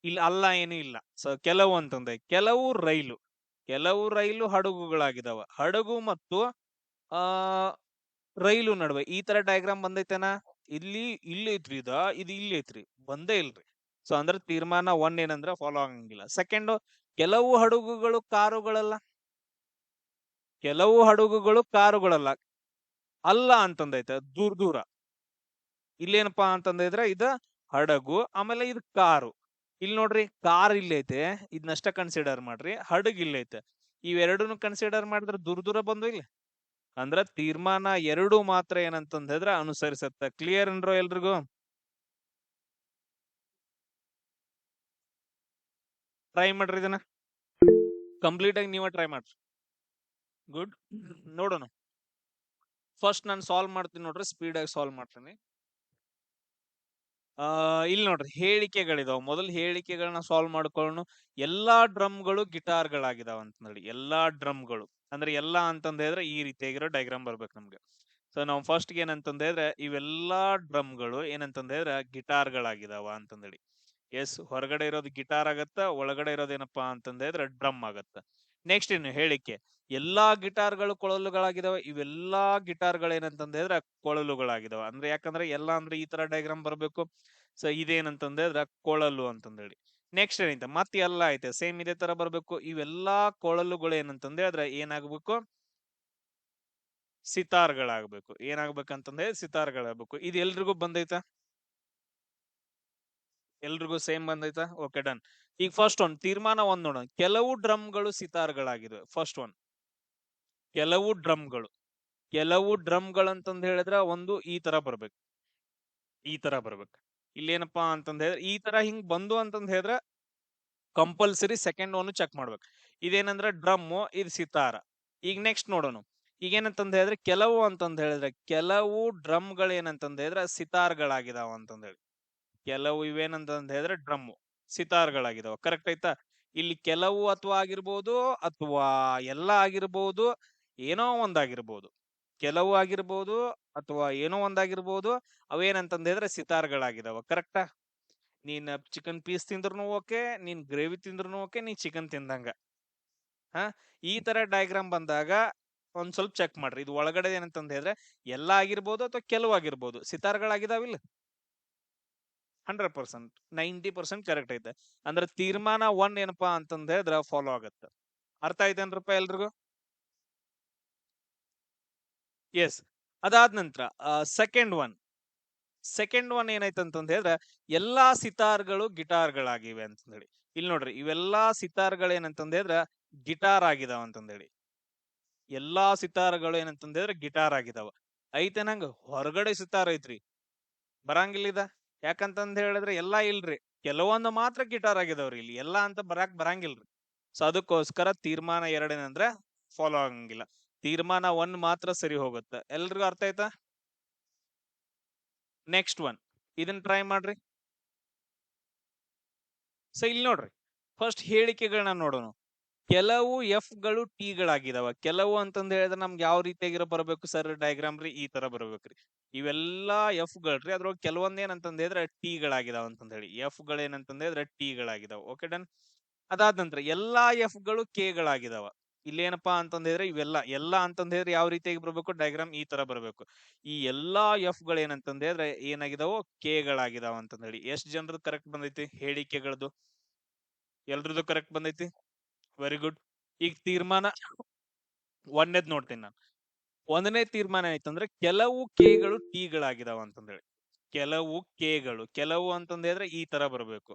ಇಲ್ಲ, ಅಲ್ಲ ಏನು ಇಲ್ಲ. ಸೊ ಕೆಲವು ಅಂತಂದೆ ಕೆಲವು ರೈಲು. ಕೆಲವು ರೈಲು ಹಡಗುಗಳಾಗಿದಾವ. ಹಡಗು ಮತ್ತು, ಆ, ರೈಲು ನಡುವೆ. ಈ ತರ ಡಯಾಗ್ರಾಮ್ ಬಂದೈತೇನ? ಇಲ್ಲಿ ಇಲ್ಲಿ ಐತ್ರಿ ಇದ. ಇದು ಇಲ್ಲಿ ಐತ್ರಿ. ಬಂದೇ ಇಲ್ರಿ. ಸೊ ಅಂದ್ರೆ ತೀರ್ಮಾನ ಒನ್ ಏನಂದ್ರೆ ಫಾಲೋ ಆಗಂಗಿಲ್ಲ. ಸೆಕೆಂಡ್ ಕೆಲವು ಹಡಗುಗಳು, ಕಾರುಗಳಲ್ಲ? ಕೆಲವು ಹಡಗುಗಳು ಕಾರುಗಳಲ್ಲ. ಅಲ್ಲ ಅಂತಂದೈತೆ, ದೂರ ದೂರ. ಇಲ್ಲೇನಪ್ಪಾ ಅಂತಂದಿದ್ರೆ ಇದ ಹಡಗು, ಆಮೇಲೆ ಇದು ಕಾರು. ಇಲ್ಲಿ ನೋಡ್ರಿ, ಕಾರ್ ಇಲ್ಲೈತೆ ಇದನ್ನಷ್ಟ ಕನ್ಸಿಡರ್ ಮಾಡ್ರಿ, ಹಡಗ್ ಇಲ್ಲೈತೆ. ಇವೆರಡನ್ನು ಕನ್ಸಿಡರ್ ಮಾಡಿದ್ರೆ ದೂರ ದೂರ ಬಂದು ಇಲ್ಲ? ಅಂದ್ರ ತೀರ್ಮಾನ ಎರಡು ಮಾತ್ರ ಏನಂತಂದ್ ಹೇಳಿದ್ರೆ ಅನುಸರಿಸತ್ತ. ಕ್ಲಿಯರ್ ಅನ್ರೋ ಎಲ್ರಿಗೂ? ಟ್ರೈ ಮಾಡ್ರಿ ಇದನ್ನ. ಕಂಪ್ಲೀಟ್ ಆಗಿ ನೀವೇ ಟ್ರೈ ಮಾಡ್ರಿ. ಗುಡ್ ನೋಡೋಣ. ಫಸ್ಟ್ ನಾನು ಸಾಲ್ವ್ ಮಾಡ್ತೀನಿ ನೋಡ್ರಿ ಸ್ಪೀಡ್ ಆಗಿ ಸಾಲ್ವ್ ಮಾಡ್ತೀನಿ. ಆ ಇಲ್ಲಿ ನೋಡ್ರಿ ಹೇಳಿಕೆಗಳಿದಾವ. ಮೊದಲು ಹೇಳಿಕೆಗಳನ್ನ ಸಾಲ್ವ್ ಮಾಡ್ಕೊಳ್ಳೋಣ. ಎಲ್ಲಾ ಡ್ರಮ್ಗಳು ಗಿಟಾರ್ಗಳಾಗಿದಾವ ಅಂತ ನೋಡಿ ಎಲ್ಲಾ ಡ್ರಮ್ಗಳು. ಅಂದ್ರೆ ಎಲ್ಲಾ ಅಂತಂದ ಹೇಳಿದ್ರೆ ಈ ರೀತಿಯಾಗಿರೋ ಡೈಗ್ರಾಮ್ ಬರ್ಬೇಕು ನಮ್ಗೆ. ಸೊ ನಾವು ಫಸ್ಟ್ ಏನಂತಂದ ಹೇಳಿದ್ರೆ ಇವೆಲ್ಲಾ ಡ್ರಮ್ಗಳು ಏನಂತಂದ ಹೇಳಿದ್ರೆ ಗಿಟಾರ್ಗಳಾಗಿದಾವ ಅಂತಂದೇಳಿ ಎಸ್ ಹೊರಗಡೆ ಇರೋದು ಗಿಟಾರ್ ಆಗತ್ತ ಒಳಗಡೆ ಇರೋದು ಏನಪ್ಪಾ ಅಂತಂದ ಹೇಳಿದ್ರೆ ಡ್ರಮ್ ಆಗತ್ತ. ನೆಕ್ಸ್ಟ್ ಇನ್ನು ಹೇಳಿಕೆ ಎಲ್ಲಾ ಗಿಟಾರ್ಗಳು ಕೊಳಲುಗಳಾಗಿದಾವೆ, ಇವೆಲ್ಲಾ ಗಿಟಾರ್ಗಳು ಏನಂತಂದ ಹೇಳಿದ್ರೆ ಕೊಳಲುಗಳಾಗಿದಾವ. ಅಂದ್ರೆ ಯಾಕಂದ್ರೆ ಎಲ್ಲಾ ಅಂದ್ರೆ ಈ ತರ ಡಯಾಗ್ರಾಮ್ ಬರ್ಬೇಕು. ಸೊ ಇದೇನಂತಂದ ಹೇಳಿದ್ರೆ ಕೊಳಲು ಅಂತಂದೇಳಿ ನೆಕ್ಸ್ಟ್ ಏನೈತೆ? ಮತ್ತೆ ಎಲ್ಲ ಐತೆ. ಸೇಮ್ ಇದೇ ತರ ಬರ್ಬೇಕು. ಇವೆಲ್ಲಾ ಕೊಳಲುಗಳು ಏನಂತಂದ ಹೇಳಿದ್ರೆ ಏನಾಗ್ಬೇಕು? ಸಿತಾರ್ಗಳಾಗಬೇಕು. ಏನಾಗ್ಬೇಕಂತಂದ್ರೆ ಸಿತಾರ್ಗಳಾಗಬೇಕು. ಇದು ಎಲ್ರಿಗೂ ಬಂದೈತಾ? ಎಲ್ರಿಗೂ ಸೇಮ್ ಬಂದೈತಾ? ಓಕೆ ಡನ್ ಈಗ ಫಸ್ಟ್ ಒನ್ ತೀರ್ಮಾನ ಒಂದ್ ನೋಡೋಣ. ಕೆಲವು ಡ್ರಮ್ಗಳು ಸಿತಾರ್ಗಳಾಗಿವೆ. ಫಸ್ಟ್ ಒನ್ ಕೆಲವು ಡ್ರಮ್ಗಳು. ಕೆಲವು ಡ್ರಮ್ಗಳು ಅಂತಂದ್ ಹೇಳಿದ್ರೆ ಒಂದು ಈ ತರ ಬರ್ಬೇಕು. ಈ ತರ ಬರ್ಬೇಕು. ಇಲ್ಲೇನಪ್ಪಾ ಅಂತಂದ್ ಹೇಳಿದ್ರೆ ಈ ತರ ಹಿಂಗ್ ಬಂದು ಅಂತಂದ್ ಹೇಳಿದ್ರೆ ಕಂಪಲ್ಸರಿ ಸೆಕೆಂಡ್ ಒನ್ ಚೆಕ್ ಮಾಡ್ಬೇಕು. ಇದೇನಂದ್ರೆ ಡ್ರಮ್ ಇದು ಸಿತಾರ. ಈಗ ನೆಕ್ಸ್ಟ್ ನೋಡೋಣ. ಈಗ ಏನಂತಂದ್ ಹೇಳಿದ್ರೆ ಕೆಲವು ಅಂತಂದ್ ಹೇಳಿದ್ರೆ ಕೆಲವು ಡ್ರಮ್ಗಳು ಏನಂತಂದ್ ಹೇಳಿದ್ರೆ ಸಿತಾರ್ಗಳಾಗಿದಾವ ಅಂತಂದ್ ಹೇಳಿ. ಕೆಲವು ಇವೇನಂತಂದ್ ಹೇಳಿದ್ರೆ ಡ್ರಮ್ ಸಿತಾರ್ಗಳಾಗಿದಾವ. ಕರೆಕ್ಟ್ ಆಯ್ತಾ? ಇಲ್ಲಿ ಕೆಲವು ಅಥವಾ ಆಗಿರ್ಬೋದು ಅಥವಾ ಎಲ್ಲ ಆಗಿರ್ಬೋದು, ಏನೋ ಒಂದಾಗಿರ್ಬೋದು. ಕೆಲವು ಆಗಿರ್ಬೋದು ಅಥವಾ ಏನೋ ಒಂದಾಗಿರ್ಬೋದು ಅವೇನಂತಂದ್ರೆ ಸಿತಾರ್ಗಳಾಗಿದಾವ. ಕರೆಕ್ಟಾ ನೀನ್ ಚಿಕನ್ ಪೀಸ್ ತಿಂದ್ರೂ ಓಕೆ ನೀನ್ ಗ್ರೇವಿ ತಿಂದ್ರೂ ಓಕೆ ನೀನ್ ಚಿಕನ್ ತಿಂದಂಗ. ಹಾ? ಈ ತರ ಡಯಾಗ್ರಾಮ್ ಬಂದಾಗ ಒಂದ್ ಸ್ವಲ್ಪ ಚೆಕ್ ಮಾಡ್ರಿ. ಇದು ಒಳಗಡೆ ಏನಂತಂದ್ರೆ ಎಲ್ಲ ಆಗಿರ್ಬೋದು ಅಥವಾ ಕೆಲವು ಆಗಿರ್ಬೋದು. ಸಿತಾರ್ಗಳಾಗಿದಾವಿಲ್ಲ? Hundred percent, ninety percent correct ಐತೆ. ಅಂದ್ರೆ ತೀರ್ಮಾನ ಒನ್ ಏನಪ್ಪಾ ಅಂತಂದ್ರೆ ಹೇಳಿದ್ರೆ ಫಾಲೋ ಆಗತ್ತೆ. ಅರ್ಥ ಆಯ್ತೇನ್ರಪ್ಪ ಎಲ್ರಿಗೂ? ಎಸ್ ಅದಾದ ನಂತರ ಸೆಕೆಂಡ್ ಒನ್ ಸೆಕೆಂಡ್ ಒನ್ ಏನಾಯ್ತು ಅಂತಂದ ಹೇಳಿದ್ರೆ, ಎಲ್ಲಾ ಸಿತಾರ್ಗಳು ಗಿಟಾರ್ಗಳಾಗಿವೆ ಅಂತಂದೇಳಿ ಇಲ್ಲಿ ನೋಡ್ರಿ, ಇವೆಲ್ಲಾ ಸಿತಾರ್ಗಳು ಏನಂತಂದ ಹೇಳಿದ್ರೆ, ಗಿಟಾರ್ ಆಗಿದಾವ ಅಂತಂದೇಳಿ ಎಲ್ಲಾ ಸಿತಾರ್ಗಳು ಏನಂತಂದ್ ಹೇಳಿದ್ರೆ, ಗಿಟಾರ್ ಆಗಿದಾವ. ಐತೆ ನಂಗ ಹೊರಗಡೆ ಸಿತಾರ್ ಐತ್ರಿ. ಬರಂಗಿಲ್ಲ ಇದ? ಯಾಕಂತಂದ್ ಹೇಳಿದ್ರೆ ಎಲ್ಲಾ ಇಲ್ರಿ. ಕೆಲವೊಂದು ಮಾತ್ರ ಗಿಟಾರ್ ಆಗಿದವ್ರಿ ಇಲ್ಲಿ. ಎಲ್ಲಾ ಅಂತ ಬರಾಕ್ ಬರಂಗಿಲ್ರಿ. ಸೊ, ಅದಕ್ಕೋಸ್ಕರ ತೀರ್ಮಾನ ಎರಡೇನಂದ್ರೆ ಫಾಲೋ ಆಗಂಗಿಲ್ಲ. ತೀರ್ಮಾನ ಒನ್ ಮಾತ್ರ ಸರಿ ಹೋಗುತ್ತೆ. ಎಲ್ರಿಗೂ ಅರ್ಥ ಆಯ್ತಾ? ನೆಕ್ಸ್ಟ್ ಒನ್ ಇದನ್ನ ಟ್ರೈ ಮಾಡ್ರಿ. ಸೊ ಇಲ್ಲಿ ನೋಡ್ರಿ. ಫಸ್ಟ್ ಹೇಳಿಕೆಗಳನ್ನ ನೋಡೋಣ. ಕೆಲವು ಎಫ್ಗಳು ಟಿ ಗಳಾಗಿದಾವ. ಕೆಲವು ಅಂತಂದ್ ಹೇಳಿದ್ರೆ ನಮ್ಗೆ ಯಾವ ರೀತಿಯಾಗಿರೋ ಬರಬೇಕು ಸರ್? ಡಯಾಗ್ರಾಮ್ ರೀ ಈ ತರ ಬರ್ಬೇಕ್ರಿ ಇವೆಲ್ಲಾ ಎಫ್ ಗಳ್ರಿ, ಅದ್ರೊಳಗೆ ಕೆಲವೊಂದ್ ಏನಂತಂದ್ ಹೇಳಿದ್ರೆ ಟಿ ಗಳಾಗಿದಾವ ಅಂತಂದ್ ಹೇಳಿ. ಎಫ್ಗಳು ಏನಂತಂದ್ ಹೇಳಿದ್ರೆ ಟಿ ಗಳಾಗಿದಾವ. ಓಕೆ ಡನ್ ಅದಾದ ನಂತರ ಎಲ್ಲಾ ಎಫ್ಗಳು ಕೆ ಗಳಾಗಿದಾವ. ಇಲ್ಲೇನಪ್ಪಾ ಹೇಳಿದ್ರೆ ಇವೆಲ್ಲ, ಎಲ್ಲಾ ಅಂತಂದ್ ಹೇಳಿದ್ರೆ ಯಾವ ರೀತಿಯಾಗಿ ಬರ್ಬೇಕು? ಡಯಾಗ್ರಾಮ್ ಈ ತರ ಬರ್ಬೇಕು. ಈ ಎಲ್ಲಾ ಎಫ್ಗಳು ಏನಂತಂದ್ ಹೇಳಿದ್ರೆ ಏನಾಗಿದಾವೋ ಕೆ ಗಳಾಗಿದಾವ ಅಂತಂದ್ ಹೇಳಿ. ಎಷ್ಟ್ ಜನರದ್ದು ಕರೆಕ್ಟ್ ಬಂದೈತಿ? ಹೇಳಿಕೆಗಳದ್ದು ಎಲ್ರದ್ದು ಕರೆಕ್ಟ್ ಬಂದೈತಿ? ವೆರಿ ಗುಡ್ ಈಗ ತೀರ್ಮಾನ ಒಂದೇದ್ ನೋಡ್ತೀನಿ ನಾನು. ಒಂದನೇ ತೀರ್ಮಾನ ಆಯ್ತಂದ್ರೆ ಕೆಲವು ಕೆಗಳು ಟಿ ಗಳಾಗಿದಾವ ಅಂತಂದೇಳಿ. ಕೆಲವು ಕೆಗಳು, ಕೆಲವು ಅಂತಂದ್ರೆ ಈ ತರ ಬರ್ಬೇಕು.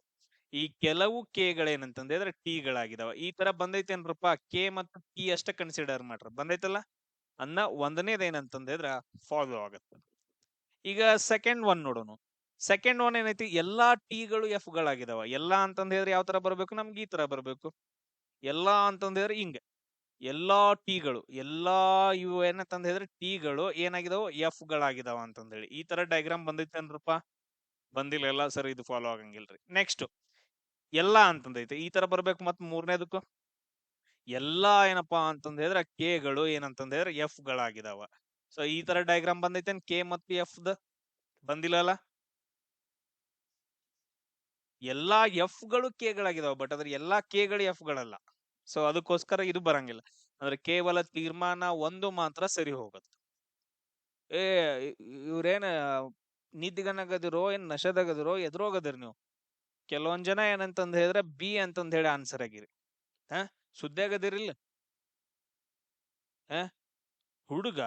ಈ ಕೆಲವು ಕೆಗಳೇನಂತಂದ್ ಹೇಳಿದ್ರೆ ಟಿ ಗಳಾಗಿದಾವ ಈ ತರ ಬಂದೈತೇನ್ರಪ್ಪ, ಕೆ ಮತ್ತು ಟಿ ಅಷ್ಟ ಕನ್ಸಿಡರ್ ಮಾಡ್ರ. ಬಂದೈತಲ್ಲ? ಅನ್ನ ಒಂದನೇದ ಹೇಳಿದ್ರೆ ಫಾಲೋ ಆಗತ್ತೆ. ಈಗ ಸೆಕೆಂಡ್ ಒನ್ ನೋಡೋಣ. ಸೆಕೆಂಡ್ ಒನ್ ಏನೈತಿ ಎಲ್ಲಾ ಟಿಗಳು ಎಫ್ ಗಳಾಗಿದಾವ. ಎಲ್ಲಾ ಅಂತಂದ್ರೆ ಯಾವ ತರ ಬರ್ಬೇಕು? ನಮ್ಗೆ ಈ ತರ ಬರ್ಬೇಕು. ಎಲ್ಲಾ ಅಂತಂದ್ ಹೇಳಿದ್ರೆ ಹಿಂಗ. ಎಲ್ಲಾ ಟಿಗಳು, ಎಲ್ಲಾ ಇವು ಏನಂತಂದ್ ಹೇಳಿದ್ರೆ ಟಿಗಳು ಏನಾಗಿದಾವ? ಎಫ್ ಗಳಾಗಿದಾವ ಅಂತಂದೇಳಿ ಈ ತರ ಡಯಾಗ್ರಾಮ್ ಬಂದೈತೇನ್ರಪ್ಪ ಬಂದಿಲ್ಲ ಎಲ್ಲ ಸರ್ ಇದು ಫಾಲೋ ಆಗಂಗಿಲ್ರಿ ನೆಕ್ಸ್ಟ್ ಎಲ್ಲಾ ಅಂತಂದೈತೆ ಈ ತರ ಬರ್ಬೇಕು ಮತ್ ಮೂರನೇದಕ್ಕೂ? ಎಲ್ಲಾ ಏನಪ್ಪಾ ಅಂತಂದ ಹೇಳಿದ್ರೆ ಕೆಗಳು ಏನಂತಂದ ಹೇಳಿದ್ರೆ ಎಫ್ ಗಳಾಗಿದಾವ. ಸೊ ಈ ತರ ಡಯಾಗ್ರಾಮ್ ಬಂದೈತೇನ್? ಕೆ ಮತ್ತು ಎಫ್ ದ? ಬಂದಿಲ್ಲ ಎಲ್ಲಾ ಎಫ್ಗಳು ಕೆ ಗಳಾಗಿದಾವ ಬಟ್ ಅದ್ರ ಎಲ್ಲಾ ಕೆ ಗಳು ಎಫ್ ಗಳಲ್ಲ. ಸೊ, ಅದಕ್ಕೋಸ್ಕರ ಇದು ಬರಂಗಿಲ್ಲ. ಅಂದ್ರೆ ಕೇವಲ ತೀರ್ಮಾನ ಒಂದು ಮಾತ್ರ ಸರಿ ಹೋಗುತ್ತೆ. ಏ ಇವ್ರೇನ ನಿದ್ದಿಗನಗದಿರೋ ಏನ್ ನಶದಗದಿರೋ, ಎದುರೋಗದಿರಿ ನೀವು. ಕೆಲವೊಂದ್ ಜನ ಏನಂತಂದ್ ಹೇಳಿದ್ರೆ ಬಿ ಅಂತಂದ್ ಹೇಳಿ ಆನ್ಸರ್ ಆಗಿರಿ. ಹ ಸುದ್ದಿಯಾಗದಿರಿಲ್ಲ ಹ, ಹುಡುಗ,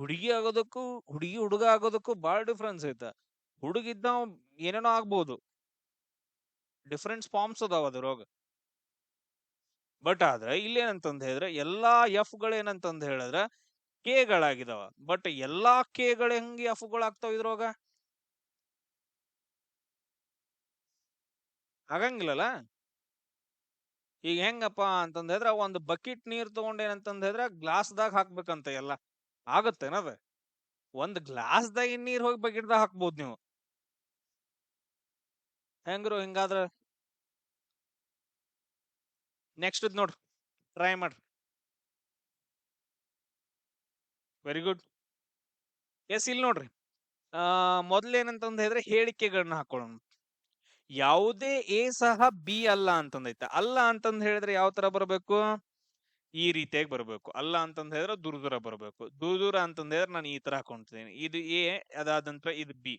ಹುಡುಗಿ ಆಗೋದಕ್ಕೂ, ಹುಡುಗಿ ಹುಡುಗ ಆಗೋದಕ್ಕೂ ಬಾಳ ಡಿಫ್ರೆನ್ಸ್ ಐತ. ಹುಡುಗಿದ್ದ ಏನೇನೋ ಆಗ್ಬೋದು. ಡಿಫ್ರೆಂಟ್ ಫಾರ್ಮ್ಸ್ ಅದಾವ ಅದ್ರೊಳಗ. ಬಟ್ ಆದ್ರೆ ಇಲ್ಲೇನಂತಂದು ಹೇಳಿದ್ರೆ ಎಲ್ಲಾ ಎಫ್ ಗಳೇನಂತಂದ್ ಹೇಳಿದ್ರೆ ಕೆಗಳಾಗಿದಾವ ಬಟ್ ಎಲ್ಲಾ ಕೆಗಳು ಹೆಂಗೆ ಎಫ್ಗಳಾಗ್ತಾವ ಎಫ್ ಗಳಾಗ್ತಾವ ಇದ್ರೊಳಗ? ಆಗಂಗಿಲ್ಲಲ್ಲ? ಈಗ ಹೆಂಗಪ್ಪ ಅಂತಂದ ಹೇಳಿದ್ರೆ ಒಂದ್ ಬಕೆಟ್ ನೀರ್ ತಗೊಂಡ್ ಏನಂತಂದ್ ಹೇಳಿದ್ರೆ ಗ್ಲಾಸ್ದಾಗ ಹಾಕ್ಬೇಕಂತ ಎಲ್ಲ. ಆಗತ್ತೇನದ ಒಂದ್ ಗ್ಲಾಸ್ದಾಗ ನೀರ್ ಹೋಗಿ ಬಕೆಟ್ದಾಗ ಹಾಕ್ಬೋದು ನೀವು. ಹೆಂಗ್ರು ಹಿಂಗಾದ್ರ? ನೆಕ್ಸ್ಟ್ ನೋಡ್ರಿ ಟ್ರೈ ಮಾಡ್ರಿ. ವೆರಿ ಗುಡ್ ಎಸ್ ಇಲ್ಲಿ ನೋಡ್ರಿ. ಮೊದ್ಲೇನಂತಂದ್ ಹೇಳಿದ್ರೆ ಹೇಳಿಕೆಗಳನ್ನ ಹಾಕೊಳ್ಳೋಣ. ಯಾವುದೇ ಎ ಸಹ ಬಿ ಅಲ್ಲ ಅಂತಂದೈತೆ. ಅಲ್ಲ ಅಂತಂದ್ ಹೇಳಿದ್ರೆ ಯಾವ ತರ ಬರಬೇಕು? ಈ ರೀತಿಯಾಗಿ ಬರಬೇಕು. ಅಲ್ಲ ಅಂತಂದ್ ಹೇಳಿದ್ರೆ ದೂರ ದೂರ ಬರಬೇಕು. ದೂರ ದೂರ ಹೇಳಿದ್ರೆ ನಾನು ಈ ತರ ಹಾಕೊಂತೀನಿ ಇದು ಎ, ಅದಾದ ನಂತರ ಇದು ಬಿ.